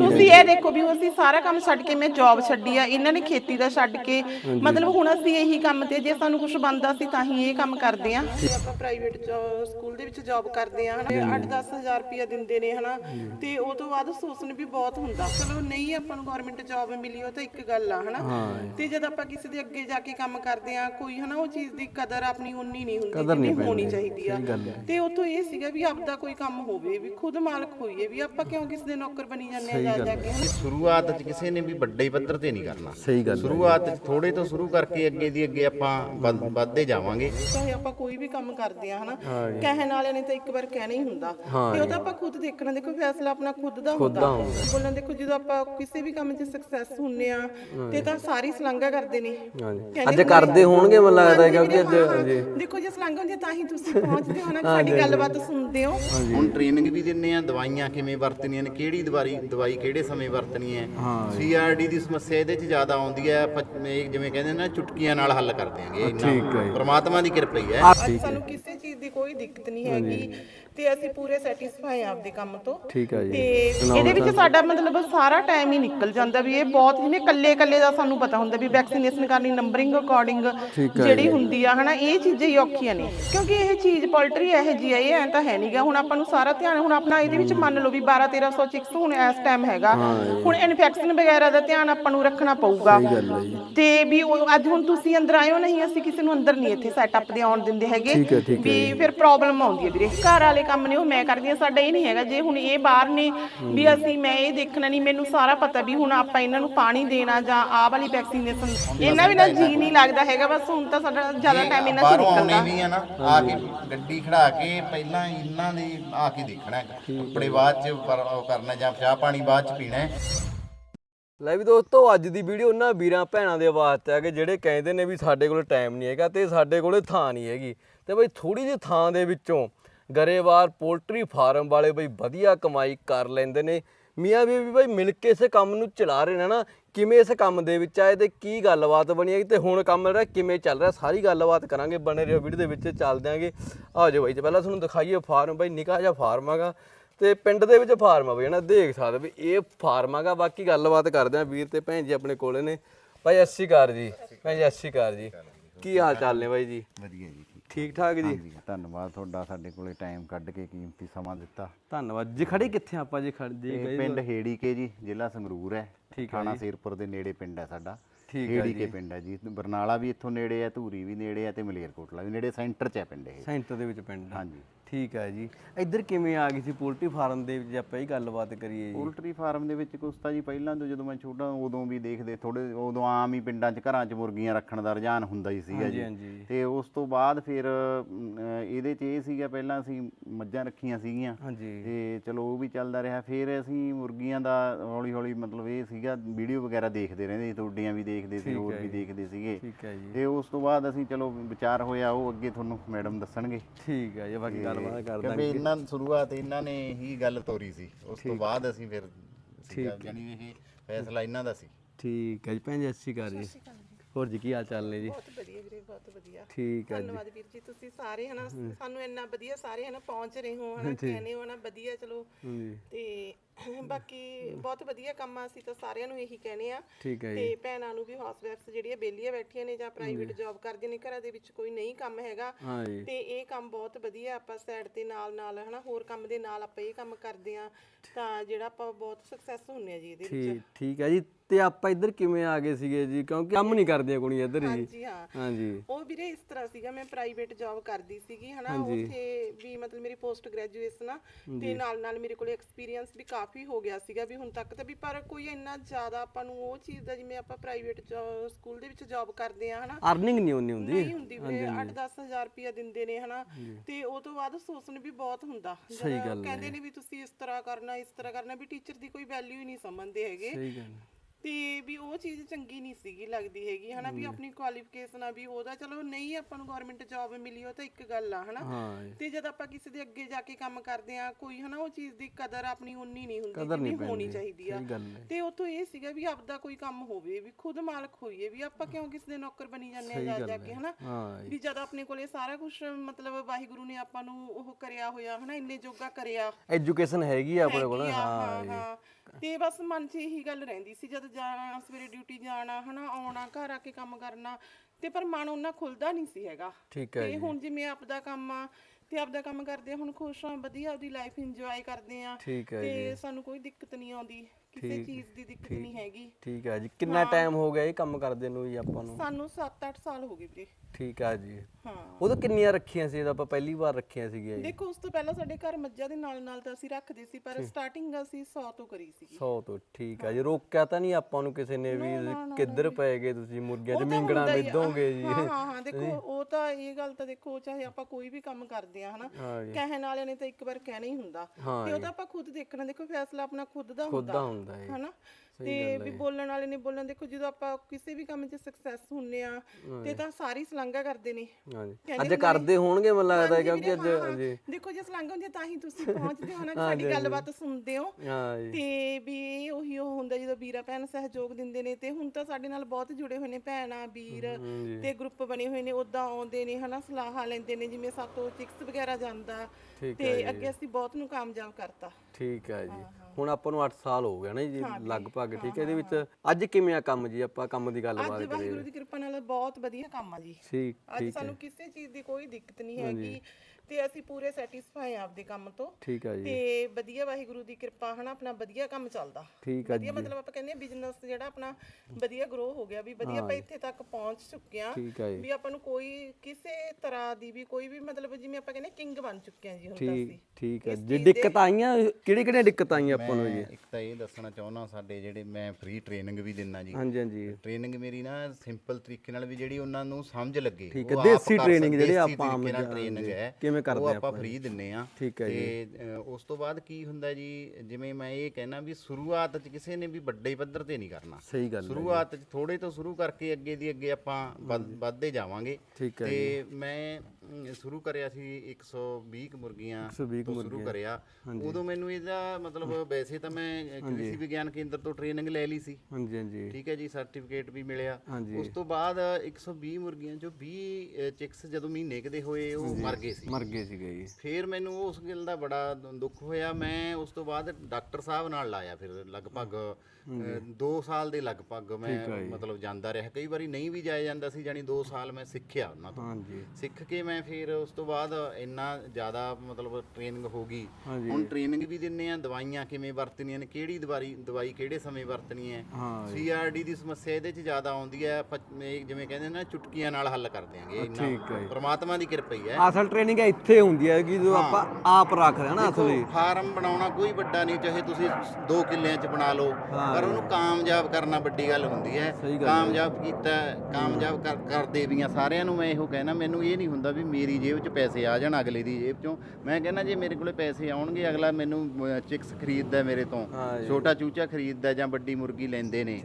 ਤੁਸੀਂ ਇਹ ਦੇਖੋ ਵੀ ਅਸੀਂ ਸਾਰਾ ਕੰਮ ਛੱਡ ਕੇ ਮੈਂ ਜੌਬ ਛੱਡੀ ਆ ਇਹਨਾਂ ਨੇ ਖੇਤੀ ਦਾ ਛੱਡ ਕੇ। ਮਤਲਬ ਹੁਣ ਅਸੀਂ ਇਹੀ ਕੰਮ ਤੇ ਜੇ ਸਾਨੂੰ ਕੁਝ ਬਣਦਾ ਸੀ ਤਾਂ ਹੀ ਇਹ ਕੰਮ ਕਰਦੇ ਆ। ਆਪਾਂ ਪ੍ਰਾਈਵੇਟ ਸਕੂਲ ਦੇ ਵਿੱਚ ਜੌਬ ਕਰਦੇ ਆ ਹਨਾ 8-10000 ਰੁਪਇਆ ਦਿੰਦੇ ਨੇ ਹਨਾ। ਤੇ ਉਹ ਤੋਂ ਬਾਅਦ ਸੋਚਣ ਵੀ ਬਹੁਤ ਹੁੰਦਾ ਚਲੋ ਨਹੀਂ ਆਪਾਂ ਨੂੰ ਗਵਰਨਮੈਂਟ ਜੌਬ ਮਿਲੀ ਉਹ ਤਾਂ ਇੱਕ ਗੱਲ ਆ ਹਨਾ। ਤੇ ਜਦ ਆਪਾਂ ਕਿਸੇ ਦੇ ਅੱਗੇ ਜਾ ਕੇ ਕੰਮ ਕਰਦੇ ਆ ਕੋਈ ਹਨਾ ਉਹ ਚੀਜ਼ ਦੀ ਕਦਰ ਆਪਣੀ ਉਨੀ ਨਹੀਂ ਹੁੰਦੀ ਜਿੰਨੀ ਹੋਣੀ ਚਾਹੀਦੀ ਆ। ਤੇ ਉਤੋਂ ਇਹ ਸੀਗਾ ਵੀ ਆਪਦਾ ਕੋਈ ਕੰਮ ਹੋਵੇ ਵੀ ਖੁਦ ਮਾਲਕ ਹੋਈਏ ਵੀ ਆਪਾਂ ਕਿਉਂ ਕਿਸੇ ਦੇ ਨੌਕਰ ਬਣੀ ਜਾਂਦੇ ਆ? ਜਾ ਕੇ ਹਨਾ ਸ਼ੁਰੂਆਤ ਚ ਕਿਸੇ ਨੇ ਵੀ ਵੱਡੇ ਪੱਧਰ ਤੇ ਨਹੀਂ ਕਰਨਾ। ਸਹੀ ਗੱਲ ਸ਼ੁਰੂਆਤ ਚ ਥੋੜੇ ਤੋਂ ਸ਼ੁਰੂ ਕਰਕੇ ਅੱਗੇ ਦੀ ਅੱਗੇ ਆਪਾਂ ਵੱਧ- ਵੱਧਦੇ ਜਾਵਾਂਗੇ। ਚਾਹੇ ਆਪਾਂ ਕੋਈ ਵੀ ਕੰਮ ਕਰਦੇ ਆ ਹਨਾ। ਕਹਿਣ ਵਾਲਿਆਂ ਨੇ ਤਾਂ ਇੱਕ ਵਾਰ ਕਹਿਣਾ ਹੀ ਹੁੰਦਾ। ਤੇ ਉਹ ਤਾਂ ਆਪਾਂ ਖੁਦ ਦੇਖਣਾ। ਦੇਖੋ ਫੈਸਲਾ ਆਪਣਾ ਖੁਦ ਦਾ ਹੁੰਦਾ। ਬੋਲਣ ਦੇਖੋ ਜਦੋਂ ਆਪਾਂ ਕਿਸੇ ਵੀ ਕੰਮ 'ਚ ਸਕਸੈਸ ਹੁੰਨੇ ਆ ਤੇ ਤਾਂ ਸਾਰੀ ਸਲਾਂਘਾ ਕਰਦੇ ਨੇ। ਹਾਂਜੀ ਅੱਜ ਕਰਦੇ ਹੋਣਗੇ ਮੈਨੂੰ ਲੱਗਦਾ ਕਿਉਂਕਿ ਅੱਜ ਹਾਂਜੀ। ਦੇਖੋ ਜੇ ਸਲਾਂਘਾ ਹੁੰਦੀ ਆ ਤਾਂ ਹੀ ਤੁਸੀਂ ਪਹੁੰਚਦੇ ਹੋ ਨਾ ਸਾਡੀ ਗੱਲਬਾਤ ਸੁਣਦੇ ਹੋ। ਹੁਣ ਟ੍ਰੇਨਿੰਗ ਵੀ ਦਿੰਨੇ ਆ ਦਵਾਈਆਂ ਕਿਵੇਂ ਵਰਤਣੀਆਂ ਨੇ ਕਿਹੜੀ ਦਵਾਈ ਦਵਾਈ ਕਿਹੜੇ ਸਮੇਂ ਵਰਤਣੀ ਹੈ। ਸੀਆਰਡੀ ਦੀ ਸਮੱਸਿਆ ਇਹਦੇ ਚ ਜ਼ਿਆਦਾ ਆਉਂਦੀ ਹੈ। ਆਪਾਂ ਇਹ ਜਿਵੇਂ ਕਹਿੰਦੇ ਨੇ ਨਾ ਚੁਟਕੀਆਂ ਨਾਲ ਹੱਲ ਕਰ ਦਿਆਂਗੇ। ਇੰਨਾ ਪ੍ਰਮਾਤਮਾ ਦੀ ਕਿਰਪਾ ਹੀ ਹੈ। ਅੱਜ ਸਾਨੂੰ ਕਿਸੇ ਚੀਜ਼ ਦੀ ਕੋਈ ਦਿੱਕਤ ਨਹੀਂ ਹੈਗੀ। ਤੇ ਅਸੀਂ ਪੂਰੇ ਸੈਟੀਸਫਾਈ ਆਪਦੇ ਕੰਮ ਤੋਂ। ਠੀਕ ਆ ਜੀ। ਤੇ ਇਹਦੇ ਵਿੱਚ ਸਾਡਾ ਮਤਲਬ ਸਾਰਾ ਟਾਈਮ ਹੀ ਨਿਕਲ ਜਾਂਦਾ ਵੀ ਇਹ ਬਹੁਤ ਜਿਵੇਂ ਕੱਲੇ ਕੱਲੇ ਦਾ ਸਾਨੂੰ ਪਤਾ ਹੁੰਦਾ ਵੀ ਵੈਕਸੀਨੇਸ਼ਨ ਕਰਨੀ ਨੰਬਰਿੰਗ ਅਕੋਰਡਿੰਗ ਜਿਹੜੀ ਹੁੰਦੀ ਆ ਹਨਾ ਇਹ ਚੀਜ਼ਾਂ ਹੀ ਔਖੀਆਂ ਨੇ। ਕਿਉਂਕਿ ਇਹ ਚੀਜ਼ ਪੋਲਟਰੀ ਇਹੋ ਜੀ ਆ ਇਹ ਐ ਤਾਂ ਹੈ ਨਹੀਂਗਾ ਹੁਣ ਆਪਾਂ ਨੂੰ ਸਾਰਾ ਧਿਆਨ ਹੁਣ ਆਪਣਾ ਇਹਦੇ ਵਿੱਚ ਮੰਨ ਲਓ ਵੀ 12 1300 ਚਿਕਸ ਹੁਣ ਇਸ ਟਾਈਮ ਹੈਗਾ। ਹੁਣ ਇਨਫੈਕਸ਼ਨ ਵਗੈਰਾ ਦਾ ਧਿਆਨ ਆਪਾਂ ਨੂੰ ਰੱਖਣਾ ਪਊਗਾ। ਤੇ ਵੀ ਅੱਜ ਹੁਣ ਤੁਸੀਂ ਅੰਦਰ ਆਇਓ ਨਹੀਂ ਅਸੀਂ ਕਿਸੇ ਨੂੰ ਅੰਦਰ ਨਹੀਂ ਇੱਥੇ ਸੈਟਅਪ ਦੇ ਆਉਣ ਦਿੰਦੇ ਹੈਗੇ। ਵੀ ਫਿਰ ਪ੍ਰੋਬਲਮ ਆਉਂਦੀ ਹੈ ਵੀਰੇ। ਘਰ ਵਾਲੇ ਕੰਮ ਨੇ ਉਹ ਮੈਂ ਕਰਦੀ ਹਾਂ ਸਾਡਾ ਇਹ ਨਹੀਂ ਹੈਗਾ। ਜੇ ਹੁਣ ਇਹ ਬਾਹਰ ਨੇ ਵੀ ਅਸੀਂ ਮੈਂ ਇਹ ਦੇਖਣਾ ਨਹੀਂ ਮੈਨੂੰ ਸਾਰਾ ਪਤਾ ਵੀ ਹੁਣ ਆਪਾਂ ਇਹਨਾਂ ਨੂੰ ਪਾਣੀ ਦੇਣਾ ਜਾਂ ਆਹ ਵਾਲੀ ਵੈਕਸੀਨੇਸ਼ਨ ਇਹਨਾਂ ਵੀ ਨਾ। ਜੀ ਨਹੀਂ ਲੱਗਦਾ ਹੈਗਾ ਬਸ ਹੁਣ ਤਾਂ ਸਾਡਾ ਜ਼ਿਆਦਾ ਟਾਈਮ ਇਹਨਾਂ 'ਚ ਬਾਹਰੋਂ ਨਿਕਲਦਾ। ਆਉਣੇ ਵੀ ਆ ਨਾ ਆ ਕੇ ਗੱਡੀ ਖੜਾ ਕੇ ਪਹਿਲਾਂ ਇਹਨਾਂ ਦੀ ਆ ਕੇ ਦੇਖਣਾ ਹੈ। ਕੱਪੜੇ ਬਾਅਦ ਚ ਪਰ- ਉਹ ਕਰਨਾ ਜਾਂ ਚਾਹ ਪਾਣੀ ਬਾਅਦ ਚ ਪੀਣਾ ਹੈ। ਲੈ ਵੀ ਦੋਸਤੋ ਅੱਜ ਦੀ ਵੀਡੀਓ ਉਹਨਾਂ ਵੀਰਾਂ ਭੈਣਾਂ ਦੇ ਵਾਸਤੇ ਆ ਕਿ ਜਿਹੜੇ ਕਹਿੰਦੇ ਨੇ ਵੀ ਸਾਡੇ ਕੋਲ ਟਾਈਮ ਨਹੀਂ ਹੈਗਾ ਤੇ ਸਾਡੇ ਕੋਲੇ ਥਾਂ ਨਹੀਂ ਹੈਗੀ। ਤੇ ਬਈ ਥੋੜੀ ਜਿਹੀ ਥਾਂ ਦੇ ਵਿੱਚੋਂ ਗਰੇਵਾਰ ਪੋਲਟਰੀ ਫਾਰਮ ਵਾਲੇ ਬਈ ਵਧੀਆ ਕਮਾਈ ਕਰ ਲੈਂਦੇ ਨੇ। ਮੀਆਂ ਬੀਬੀ ਬਈ ਮਿਲ ਕੇ ਇਸ ਕੰਮ ਨੂੰ ਚਲਾ ਰਹੇ ਨੇ ਨਾ, ਕਿਵੇਂ ਇਸ ਕੰਮ ਦੇ ਵਿੱਚ ਆਏ ਤੇ ਕੀ ਗੱਲਬਾਤ ਬਣੀ ਹੈ ਤੇ ਹੁਣ ਕੰਮ ਜਿਹੜਾ ਕਿਵੇਂ ਚੱਲ ਰਿਹਾ, ਸਾਰੀ ਗੱਲਬਾਤ ਕਰਾਂਗੇ, ਬਣੇ ਰਹੋ ਵੀਡੀਓ ਦੇ ਵਿੱਚ ਚੱਲ ਦਿਆਂਗੇ ਆ ਜਾਓ ਬਾਈ ਤੇ ਪਹਿਲਾਂ ਤੁਹਾਨੂੰ ਦਿਖਾਈਏ ਫਾਰਮ, ਬਈ ਨਿੱਕਾ ਜਿਹਾ ਫਾਰਮ ਹੈਗਾ ਤੇ ਪਿੰਡ ਦੇ ਵਿੱਚ ਫਾਰਮ ਆ ਬਈ ਨਾ ਦੇਖ ਸਕਦੇ ਵੀ ਇਹ ਫਾਰਮ ਹੈਗਾ, ਬਾਕੀ ਗੱਲਬਾਤ ਕਰਦੇ ਆ, ਵੀਰ ਤੇ ਭੈਣ ਜੀ ਆਪਣੇ ਕੋਲੇ ਨੇ। ਭਾਈ ਸ਼੍ਰੀ ਅਕਾਲ ਜੀ, ਭੈਣ ਜੀ, ਸਤਿ ਸ਼੍ਰੀ ਅਕਾਲ ਜੀ। ਕੀ ਹਾਲ ਚਾਲ ਨੇ ਬਾਈ ਜੀ? ਵਧੀਆ ਜੀ। ਠੀਕ ਠਾਕ ਜੀ ਧੰਨਵਾਦ ਤੁਹਾਡਾ ਸਾਡੇ ਕੋਲੇ ਟਾਈਮ ਕੱਢ ਕੇ ਕੀਮਤੀ ਸਮਾਂ ਦਿੱਤਾ। ਧੰਨਵਾਦ। ਜੀ ਖੜੇ ਕਿੱਥੇ ਆਪਾਂ ਜੀ? ਖੜ ਜੀ ਇਹ ਪਿੰਡ ਹੇੜੀ ਕੇ ਜੀ ਜ਼ਿਲ੍ਹਾ ਸੰਗਰੂਰ ਹੈ। ਠੀਕ ਥਾਣਾ ਸਿਰਪੁਰ ਦੇ ਨੇੜੇ ਪਿੰਡ ਹੈ ਸਾਡਾ। ਠੀਕ ਹੈ ਪਿੰਡ ਹੈ ਜੀ। ਬਰਨਾਲਾ ਵੀ ਇੱਥੋਂ ਨੇੜੇ ਹੈ ਧੂਰੀ ਵੀ ਨੇੜੇ ਹੈ ਤੇ ਮਲੇਰਕੋਟਲਾ ਵੀ ਨੇੜੇ ਸੈਂਟਰ 'ਚ ਹੈ ਪਿੰਡ ਇਹ। ਸੈਂਟਰ ਦੇ ਵਿੱਚ ਪਿੰਡ। ਹਾਂਜੀ। ਠੀਕ ਹੈ ਜੀ। ਇੱਧਰ ਕਿਵੇਂ ਆ ਗਈ ਸੀ ਪੋਲਟਰੀ ਫਾਰਮ ਦੇ ਵਿੱਚ? ਜੇ ਆਪਾਂ ਇਹ ਗੱਲਬਾਤ ਕਰੀਏ ਜੀ। ਪੋਲਟਰੀ ਫਾਰਮ ਦੇ ਵਿੱਚ ਕੁਛ ਤਾਂ ਜੀ ਪਹਿਲਾਂ ਤੋਂ ਜਦੋਂ ਮੈਂ ਛੋਟਾ ਉਦੋਂ ਵੀ ਦੇਖਦੇ ਥੋੜੇ ਉਦੋਂ ਆਮ ਹੀ ਪਿੰਡਾਂ 'ਚ ਘਰਾਂ 'ਚ ਮੁਰਗੀਆਂ ਰੱਖਣ ਦਾ ਰੁਝਾਨ ਹੁੰਦਾ ਹੀ ਸੀਗਾ ਹਾਂਜੀ ਜੀ ਤੇ ਉਸ ਤੋਂ ਬਾਅਦ ਫਿਰ ਅਮ, ਇਹਦੇ 'ਚ ਇਹ ਸੀਗਾ ਪਹਿਲਾਂ ਅਸੀਂ ਮੱਝਾਂ ਰੱਖੀਆਂ ਸੀਗੀਆਂ। ਹਾਂਜੀ। ਤੇ ਚਲੋ ਉਹ ਵੀ ਚੱਲਦਾ ਰਿਹਾ। ਫਿਰ ਅਸੀਂ ਮੁਰਗੀਆਂ ਦਾ ਹੌਲੀ ਹੌਲੀ ਮਤਲਬ ਇਹ ਸੀਗਾ ਵੀਡੀਓ ਵਗੈਰਾ ਦੇਖਦੇ ਰਹਿੰਦੇ ਸੀ ਤੁਹਾਡੀਆਂ ਵੀ ਦੇਖਦੇ ਸੀ ਹੋਰ ਵੀ ਦੇਖਦੇ ਸੀਗੇ। ਠੀਕ ਹੈ ਜੀ। ਤੇ ਉਸ ਤੋਂ ਬਾਅਦ ਅਸੀਂ ਚਲੋ ਵਿਚਾਰ ਹੋਇਆ ਉਹ ਅੱਗੇ ਤੁਹਾਨੂੰ ਮੈਡਮ ਦੱਸਣਗੇ। ਠੀਕ ਹੈ ਜੀ ਬਾਕੀ ਗੱਲਬਾਤ ਕਰ ਕਿਉਂਕਿ ਇਹਨਾਂ ਸ਼ੁਰੂਆਤ ਇਹਨਾਂ ਨੇ ਹੀ ਗੱਲ ਤੋਰੀ ਸੀ। ਉਸ ਤੋਂ ਬਾਅਦ ਅਸੀਂ ਫਿਰ ਸੀਗਾ, ਯਾਨੀ ਇਹ ਫੈਸਲਾ ਇਹਨਾਂ ਦਾ ਸੀ। ਠੀਕ ਹੈ ਜੀ ਭੈਣ ਜੀ ਅੱਛੀ ਕਰ ਜੀ। ਹੋਰ ਜੀ ਕੀ ਹਾਲ ਚਾਲ ਨੇ ਜੀ? ਬਹੁਤ ਵਧੀਆ ਵੀਰੇ ਬਹੁਤ ਵਧੀਆ। ਠੀਕ ਹੈ ਜੀ। ਧੰਨਵਾਦ ਵੀਰ ਜੀ ਤੁਸੀਂ ਸਾਰੇ ਹਨਾ ਸਾਨੂੰ ਇੰਨਾ ਵਧੀਆ ਸਾਰੇ ਹਨਾ ਪਹੁੰਚ ਰਹੇ ਹੋ ਹਨਾ ਕਹਿੰਦੇ ਹੋ ਹਨਾ ਵਧੀਆ ਚਲੋ। ਤੇ ਬਾਕੀ ਬਹੁਤ ਵਧੀਆ ਕੰਮ ਆ ਅਸੀਂ ਤਾਂ ਸਾਰਿਆਂ ਨੂੰ ਇਹੀ ਕਹਿੰਦੇ ਆ। ਠੀਕ ਹੈ ਜੀ। ਤੇ ਭੈਣਾਂ ਨੂੰ ਵੀ ਹਾਊਸ ਵਾਈਫਸ ਜਿਹੜੀਆਂ ਬੇਲੀਆਂ ਬੈਠੀਆਂ ਨੇ ਜਾਂ ਪ੍ਰਾਈਵੇਟ ਜੌਬ ਕਰਦੀਆਂ ਨੇ ਘਰਾਂ ਦੇ ਵਿੱਚ ਕੋਈ ਨਹੀਂ ਕੰਮ ਹੈਗਾ। ਹਾਂ ਜੀ। ਤੇ ਇਹ ਕੰਮ ਬਹੁਤ ਵਧੀਆ ਆਪਾਂ ਸਾਈਡ ਤੇ ਨਾਲ ਨਾਲ ਹਨਾ ਹੋਰ ਕੰਮ ਦੇ ਨਾਲ ਆਪਾਂ ਇਹ ਕੰਮ ਕਰਦੇ ਆ ਤਾਂ ਜਿਹੜਾ ਆਪਾਂ ਬਹੁਤ ਸਕਸੈਸ ਹੁੰਨੇ ਆ ਜੀ ਇਹਦੇ ਵਿੱਚ। ਠੀਕ ਠੀਕ ਹੈ ਜੀ। ਤੇ ਆਪਾਂ ਇੱਧਰ ਕਿਵੇਂ ਆ ਗਏ ਸੀਗੇ ਜੀ? ਕਿਉਂਕਿ ਕੰਮ ਨਹੀਂ ਕਰਦੀਆਂ ਕੁੜੀਆਂ ਇੱਧਰ ਜੀ। ਜੀ ਹਾਂ। ਹਾਂਜੀ ਉਹ ਵੀਰੇ ਇਸ ਤਰ੍ਹਾਂ ਸੀਗਾ ਮੈਂ ਪ੍ਰਾਈਵੇਟ ਜੌਬ ਕਰਦੀ ਸੀਗੀ ਹਨਾ ਉੱਥੇ ਵੀ ਮਤਲਬ ਮੇਰੀ ਪੋਸਟ ਗ੍ਰੈਜੂਏਸ਼ਨ ਆ ਤੇ ਨਾਲ ਨਾਲ ਮੇਰੇ ਕੋਲ ਐਕਸਪੀਰੀਅੰਸ ਵੀ ਕਾਫੀ ਹੋ ਗਿਆ ਸੀਗਾ ਵੀ ਹੁਣ ਤੱਕ ਤਾਂ ਵੀ ਪਰ ਕੋਈ ਇੰਨਾ ਜ਼ਿਆਦਾ ਆਪਾਂ ਨੂੰ ਉਹ ਚੀਜ਼ ਦਾ ਜਿਵੇਂ ਆਪਾਂ ਪ੍ਰਾਈਵੇਟ ਸਕੂਲ ਦੇ ਵਿੱਚ ਜੌਬ ਕਰਦੇ ਆ ਹਨਾ। ਅਰਨਿੰਗ ਨਹੀਂ ਹੁੰਦੀ ਹੁੰਦੀ। ਨਹੀਂ ਹੁੰਦੀ ਵੀਰੇ 8-10000 ਰੁਪਇਆ ਦਿੰਦੇ ਨੇ ਹਨਾ। ਤੇ ਉਹ ਤੋਂ ਬਾਅਦ ਸੋਚਣ ਵੀ ਬਹੁਤ ਹੁੰਦਾ। ਜਦੋਂ ਕਹਿੰਦੇ ਨੇ ਵੀ ਤੁਸੀਂ ਇਸ ਤਰ੍ਹਾਂ ਕਰਨਾ ਇਸ ਤਰ੍ਹਾਂ ਕਰਨਾ ਵੀ ਟੀਚਰ ਦੀ ਕੋਈ ਵੈਲਿਊ ਹੀ ਨਹੀਂ ਸਮਝਦੇ ਹੈਗੇ। ਸਹੀ ਗੱਲ ਤੇ ਵੀ ਉਹ ਚੀਜ਼ ਚੰਗੀ ਨਹੀਂ ਸੀਗੀ ਲੱਗਦੀ ਹੈਗੀ ਹਨਾ ਵੀ ਆਪਣੀ ਕੁਆਲੀਫਿਕੇਸ਼ਨ ਆ ਵੀ ਉਹਦਾ ਚਲੋ ਨਹੀਂ ਆਪਾਂ ਨੂੰ ਗਵਰਨਮੈਂਟ ਜੌਬ ਮਿਲੀ ਉਹ ਤਾਂ ਇੱਕ ਗੱਲ ਆ ਹਨਾ। ਹਾਂ। ਤੇ ਜਦ ਆਪਾਂ ਕਿਸੇ ਦੇ ਅੱਗੇ ਜਾ ਕੇ ਕੰਮ ਕਰਦੇ ਆ ਕੋਈ ਹਨਾ ਉਹ ਚੀਜ਼ ਦੀ ਕਦਰ ਆਪਣੀ ਉਨੀ ਨਹੀਂ ਹੁੰਦੀ ਜਿੰਨੀ ਹੋਣੀ ਚਾਹੀਦੀ ਆ। ਸਹੀ ਗੱਲ ਹੈ। ਤੇ ਉਤੋਂ ਇਹ ਸੀਗਾ ਵੀ ਆਪਦਾ ਕੋਈ ਕੰਮ ਹੋਵੇ ਵੀ ਖੁਦ ਮਾਲਕ ਹੋਈਏ ਵੀ ਆਪਾਂ ਕਿਉਂ ਕਿਸੇ ਦੇ ਨੌਕਰ ਬਣੀ ਜਾਂਦੇ ਆ ਜਾ ਜਾ ਕੇ ਹਨਾ। ਹਾਂ। ਵੀ ਜਦ ਆਪਣੇ ਕੋਲੇ ਸਾਰਾ ਕੁਝ ਮਤਲਬ ਵਾਹਿਗੁਰੂ ਨੇ ਆਪਾਂ ਨੂੰ ਉਹ ਕਰਿਆ ਹੋਇਆ ਹਨਾ ਇੰਨੇ ਜੋਗਾ ਕਰਿਆ। ਐਜੂਕੇਸ਼ਨ ਹੈਗੀ ਆ ਆਪਣੇ ਕੋਲ ਹੈਗੀ ਆ, ਹਾਂ ਹਾਂ। ਹਾਂ। ਤੇ ਬਸ ਮਨ 'ਚ ਇਹੀ ਗੱਲ ਰਹਿੰਦੀ ਸੀ ਜਦ ਜਾਣਾ ਸਵੇਰੇ ਡਿਊਟੀ ਜਾਣਾ ਹਨਾ ਆਉਣਾ ਘਰ ਆ ਕੇ ਕੰਮ ਕਰਨਾ ਤੇ ਪਰ ਮਨ ਉਹਨਾਂ ਖੁੱਲਦਾ ਨਹੀਂ ਸੀ ਹੈਗਾ। ਠੀਕ ਹੈ ਤੇ ਹੁਣ ਜਿਵੇਂ ਆਪਦਾ ਕੰਮ ਆ ਤੇ ਆਪਦਾ ਕੰਮ ਕਰਦੇ ਆ ਹੁਣ ਖੁਸ਼ ਆ ਵਧੀਆ ਆਪਦੀ ਲਾਈਫ ਇੰਜੋਏ ਕਰਦੇ ਆ ਠੀਕ ਹੈ ਤੇ ਸਾਨੂੰ ਕੋਈ ਦਿੱਕਤ ਨਹੀਂ ਆਉਂਦੀ ਕਿਸੇ ਚੀਜ਼ ਦੀ ਦਿੱਕਤ ਨਹੀਂ ਹੈਗੀ। ਠੀਕ ਹੈ ਜੀ। ਕਿੰਨਾ ਟਾਈਮ ਹੋ ਗਿਆ ਇਹ ਕੰਮ ਕਰਦੇ ਨੂੰ ਜੀ ਆਪਾਂ ਨੂੰ? ਸਾਨੂੰ 7-8 ਸਾਲ ਹੋ ਗਏ ਵੀਰੇ। ਠੀਕ ਹੈ ਜੀ। ਹਾਂ। ਉਦੋਂ ਕਿੰਨੀਆਂ ਰੱਖੀਆਂ ਸੀ ਜਦੋਂ ਆਪਾਂ ਪਹਿਲੀ ਵਾਰ ਰੱਖੀਆਂ ਸੀਗੀਆਂ ਜੀ। ਦੇਖੋ ਉਸ ਤੋਂ ਪਹਿਲਾਂ ਸਾਡੇ ਘਰ ਮੱਝਾਂ ਦੇ ਨਾਲ ਨਾਲ ਤਾਂ ਅਸੀਂ ਰੱਖਦੇ ਸੀ ਪਰ ਸਟਾਰਟਿੰਗ ਅਸੀਂ 100 ਤੋਂ ਕਰੀ ਸੀਗੀ। 100 ਤੋਂ ਠੀਕ ਹੈ। ਜੀ। ਰੋਕਿਆ ਤਾਂ ਨਹੀਂ ਆਪਾਂ ਨੂੰ ਕਿਸੇ ਨੇ ਵੀ ਕਿੱਧਰ ਪਏ ਗਏ ਤੁਸੀਂ ਮੁਰਗੀਆਂ ਚ ਮਿੰਗਣਾ ਵਿਦੋਗੇ ਜੀ। ਹਾਂ ਹਾਂ ਹਾਂ ਦੇਖੋ ਉਹ ਤਾਂ ਇਹ ਗੱਲ ਤਾਂ ਦੇਖੋ ਚਾਹੇ ਆਪਾਂ ਕੋਈ ਵੀ ਕੰਮ ਕਰਦੇ ਆ ਹਨਾ। ਹਾਂ ਜੀ। ਕਹਿਣ ਵਾਲਿਆਂ ਨੇ ਤਾਂ ਇੱਕ ਵਾਰ ਕਹਿਣਾ ਹੀ ਹੁੰਦਾ। ਹਾਂ ਤੇ ਉਹ ਤਾਂ ਆਪਾਂ ਖੁਦ ਦੇਖਣਾ ਦੇਖੋ ਫੈਸਲਾ ਆਪਣਾ ਖੁਦ ਦਾ ਖੁਦ ਹੁੰਦਾ ਦਾ ਹੁੰਦਾ ਹੈ ਹਨਾ। ਤੇ ਵੀ ਬੋਲਣ ਵਾਲੇ ਨੇ ਬੋਲਣ ਦੇਖੋ ਜਦੋਂ ਆਪਾਂ ਕਿਸੇ ਵੀ ਕੰਮ 'ਚ ਸਕਸੈਸ ਹੁੰਨੇ ਆ ਤੇ ਤਾਂ ਸਾਰੀ ਸਲਾਂਘਾ ਕਰਦੇ ਨੇ। ਹਾਂਜੀ। ਅੱਜ ਕਰਦੇ ਹੋਣਗੇ ਮੈਨੂੰ ਲੱਗਦਾ ਹੈ ਕਿਉਂਕਿ ਅੱਜ। ਹਾਂਜੀ। ਦੇਖੋ ਜੇ ਸਲਾਂਘਾ ਹੁੰਦੀ ਤਾਂ ਹੀ ਤੁਸੀਂ ਪਹੁੰਚਦੇ ਹੋ ਨਾ ਸਾਡੀ ਗੱਲਬਾਤ ਸੁਣਦੇ ਹੋ। ਤੇ ਵੀ ਇਹ ਉਹੀ ਉਹ ਹੁੰਦਾ ਜਦੋਂ ਵੀਰਾ ਭੈਣ ਸਹਿਯੋਗ ਦਿੰਦੇ ਨੇ ਤੇ ਹੁਣ ਤਾਂ ਸਾਡੇ ਨਾਲ ਬਹੁਤ ਜੁੜੇ ਹੋਏ ਨੇ ਭੈਣਾਂ ਵੀਰ ਤੇ ਗਰੁੱਪ ਬਣੇ ਹੋਏ ਨੇ ਉਦਾਂ ਆਉਂਦੇ ਨੇ ਹਨਾ ਸਲਾਹਾਂ ਲੈਂਦੇ ਨੇ ਜਿਵੇਂ ਸਾਤੋਂ ਚਿਕਸ ਵਗੈਰਾ ਜਾਂਦਾ। ਤੇ ਅੱਗੇ ਅਸੀਂ ਬਹੁਤ ਨੂੰ ਕਾਮਯਾਬ ਕਰਤਾ। ਠੀਕ ਹੈ ਜੀ। ਹੁਣ ਆਪਾਂ ਨੂੰ 8 ਸਾਲ ਹੋ ਗਏ ਨਾ ਜੀ। ਲਗਭਗ ਠੀਕ ਹੈ? ਇਹਦੇ ਵਿੱਚ ਅੱਜ ਕਿਵੇਂ ਆ ਕੰਮ ਜੀ? ਆਪਾਂ ਕੰਮ ਦੀ ਗੱਲਬਾਤ ਅੱਜ ਵਾਹਿਗੁਰੂ ਦੀ ਕਿਰਪਾ ਨਾਲ ਬਹੁਤ ਵਧੀਆ ਕੰਮ ਆ ਜੀ। ਠੀਕ ਅੱਜ ਸਾਨੂੰ ਕਿਸੇ ਚੀਜ਼ ਦੀ ਕੋਈ ਦਿੱਕਤ ਨਹੀਂ ਹੈਗੀ ਤੇ ਅਸੀਂ ਪੂਰੇ ਸੈਟੀਸਫਾਈ ਆ ਆਪਦੇ ਕੰਮ ਤੋਂ। ਠੀਕ ਹੈ ਜੀ। ਤੇ ਵਧੀਆ ਵਾਹਿਗੁਰੂ ਦੀ ਕਿਰਪਾ ਹਨਾ ਆਪਣਾ ਵਧੀਆ ਕੰਮ ਚੱਲਦਾ। ਠੀਕ ਹੈ ਵਧੀਆ ਮਤਲਬ ਆਪਾਂ ਕਹਿੰਦੇ ਆ ਬਿਜ਼ਨਸ ਜਿਹੜਾ ਆਪਣਾ ਵਧੀਆ ਗਰੋ ਹੋ ਗਿਆ ਵੀ ਵਧੀਆ ਆਪਾਂ ਇੱਥੇ ਤੱਕ ਪਹੁੰਚ ਚੁੱਕੇ ਆ ਠੀਕ ਹੈ ਜੀ। ਵੀ ਆਪਾਂ ਨੂੰ ਕੋਈ ਕਿਸੇ ਤਰ੍ਹਾਂ ਦੀ ਵੀ ਕੋਈ ਵੀ ਮਤਲਬ ਜਿਵੇਂ ਆਪਾਂ ਕਹਿੰਦੇ ਕਿੰਗ ਬਣ ਚੁੱਕੇ ਆ ਜੀ ਹੁਣ ਤਾਂ ਅਸੀਂ। ਠੀਕ ਠੀਕ ਹੈ ਜੀ ਦਿੱਕਤ ਆਈਆਂ ਕਿਹੜੀ ਕਿਹੜੀਆਂ ਦਿੱਕਤਾਂ ਆਈਆਂ ਆਪਾਂ ਨੂੰ ਜੀ? ਮੈਂ ਇੱਕ ਤਾਂ ਇਹ ਦੱਸਣਾ ਚਾਹੁੰਦਾ ਸਾਡੇ ਜਿਹੜੇ ਮੈਂ ਫ੍ਰੀ ਟ੍ਰੇਨਿੰਗ ਵੀ ਦਿੰਨਾ ਜੀ। ਹਾਂਜੀ ਹਾਂਜੀ। ਟ੍ਰੇਨਿੰਗ ਮੇਰੀ ਨਾ ਸਿੰਪਲ ਤਰੀਕੇ ਨਾਲ ਵੀ ਜਿਹੜੀ ਉਹਨਾਂ ਨੂੰ ਸਮਝ ਲੱਗੇ ਠੀਕ ਹੈ, ਦੇਸੀ training ਜਿਹੜੇ ਆਪਾਂ ਆਮ ਜਾਂ- ਟ੍ਰੇਨਿੰਗ ਹੈ। ਕਿਵੇਂ ਕਰਦੇ ਉਹ ਆਪਾਂ ਫ੍ਰੀ ਦਿੰਨੇ ਆ। ਠੀਕ ਹੈ ਤੇ ਉਸ ਤੋਂ ਬਾਅਦ ਕੀ ਹੁੰਦਾ ਜੀ ਜਿਵੇਂ ਮੈਂ ਇਹ ਕਹਿਣਾ ਵੀ ਸ਼ੁਰੂਆਤ ਚ ਕਿਸੇ ਨੇ ਵੀ ਵੱਡੇ ਪੱਧਰ ਤੇ ਨਹੀਂ ਕਰਨਾ। ਸਹੀ ਗੱਲ ਸ਼ੁਰੂਆਤ ਚ ਥੋੜੇ ਤੋਂ ਸ਼ੁਰੂ ਕਰਕੇ ਅੱਗੇ ਦੀ ਅੱਗੇ ਆਪਾਂ ਵੱਧ- ਵੱਧਦੇ ਜਾਵਾਂਗੇ। ਤੇ ਮੈਂ ਸ਼ੁਰੂ ਕਰਿਆ ਸੀ 120 ਕੁ ਮੁਰਗੀਆਂ 120 ਤੋਂ ਸ਼ੁਰੂ ਕਰਿਆ। ਉਦੋਂ ਮੈਨੂੰ ਇਹਦਾ ਮਤਲਬ ਵੈਸੇ ਤਾਂ ਮੈਂ ਕ੍ਰਿਸ਼ੀ ਵਿਗਿਆਨ ਕੇਂਦਰ ਤੋਂ ਟ੍ਰੇਨਿੰਗ ਲੈ ਲਈ ਸੀ। ਹਾਂਜੀ ਹਾਂਜੀ। ਠੀਕ ਹੈ ਜੀ ਸਰਟੀਫਿਕੇਟ ਵੀ ਮਿਲਿਆ। ਹਾਂਜੀ। ਉਸ ਤੋਂ ਬਾਅਦ 120 ਮੁਰਗੀਆਂ ਚੋਂ 20 ਚਿਕਸ ਜਦੋਂ ਮਹੀਨੇ ਕਦੇ ਹੋਏ ਉਹ ਮਰ ਗਏ ਸੀ। ਮਰ ਗਏ ਸੀਗੇ ਜੀ। ਫਿਰ ਮੈਨੂੰ ਉਸ ਗੱਲ ਦਾ ਬੜਾ ਦੁੱਖ ਹੋਇਆ। ਮੈਂ ਉਸ ਤੋਂ ਬਾਅਦ ਡਾਕਟਰ ਸਾਹਿਬ ਨਾਲ ਲਾਇਆ ਫਿਰ ਲਗਭਗ 2 ਸਾਲ ਦੇ ਲਗਭਗ ਮੈਂ ਮਤਲਬ ਜਾਂਦਾ ਰਿਹਾ। ਕਈ ਵਾਰੀ ਨਹੀਂ ਵੀ ਜਾਇਆ ਜਾਂਦਾ ਸੀ ਜਾਨੀ 2 ਸਾਲ ਮੈਂ ਸਿੱਖਿਆ ਉਹਨਾਂ ਤੋਂ। ਹਾਂਜੀ। ਸਿੱਖ ਕੇ ਮੈਂ ਫਿਰ ਉਸ ਤੋਂ ਬਾਅਦ ਇੰਨਾ ਜ਼ਿਆਦਾ ਮਤਲਬ ਟ੍ਰੇਨਿੰਗ ਹੋ ਗਈ। ਹੁਣ ਟ੍ਰੇਨਿੰਗ ਵੀ ਦਿੰਨੇ ਆ ਦਵਾਈਆਂ ਕਿਵੇਂ ਵਰਤਣੀਆਂ ਨੇ ਕਿਹੜੀ ਦਵਾਈ ਦਵਾਈ ਕਿਹੜੇ ਸਮੇਂ ਵਰਤਣੀ ਹੈ? ਸੀਆਰਡੀ ਦੀ ਸਮੱਸਿਆ ਇਹਦੇ 'ਚ ਜ਼ਿਆਦਾ ਆਉਂਦੀ ਹੈ। ਜਿਵੇਂ ਕਹਿੰਦੇ ਨੇ ਨਾ ਚੁਟਕੀਆਂ ਨਾਲ ਹੱਲ ਕਰ ਦਿਆਂਗੇ। ਇੰਨਾ। ਪ੍ਰਮਾਤਮਾ ਦੀ ਕਿਰਪਾ ਹੀ ਹੈ। ਅਸਲ ਟ੍ਰੇਨਿੰਗ ਇੱਥੇ ਹੁੰਦੀ ਹੈ ਕਿ ਜੋ ਆਪਾਂ ਆਪ ਰੱਖਦੇ ਹਾਂ ਨਾ ਅਸਲੀ ਫਾਰਮ ਬਣਾਉਣਾ ਕੋਈ ਵੱਡਾ ਨਹੀਂ ਚਾਹੇ ਤੁਸੀਂ 2 ਕਿੱਲਿਆਂ 'ਚ ਬਣਾ ਲਓ ਪਰ ਉਹਨੂੰ ਕਾਮਯਾਬ ਕਰਨਾ ਵੱਡੀ ਗੱਲ ਹੁੰਦੀ ਹੈ। ਕਾਮਯਾਬ ਕੀਤਾ ਕਾਮਯਾਬ ਕਰ ਕਰਦੇ ਵੀ ਆ ਸਾਰਿਆਂ ਨੂੰ ਮੈਂ ਇਹੋ ਕਹਿਣਾ ਮੈਨੂੰ ਇਹ ਨਹੀਂ ਹੁੰਦਾ ਵੀ ਮੇਰੀ ਜੇਬ 'ਚ ਪੈਸੇ ਆ ਜਾਣ ਅਗਲੇ ਦੀ ਜੇਬ 'ਚੋਂ। ਮੈਂ ਕਹਿੰਦਾ ਜੇ ਮੇਰੇ ਕੋਲੇ ਪੈਸੇ ਆਉਣਗੇ ਅਗਲਾ ਮੈਨੂੰ ਚਿਕਸ ਖਰੀਦਦਾ ਮੇਰੇ ਤੋਂ। ਛੋਟਾ ਚੂਚਾ ਖਰੀਦਦਾ ਜਾਂ ਵੱਡੀ ਮੁਰਗੀ ਲੈਂਦੇ ਨੇ।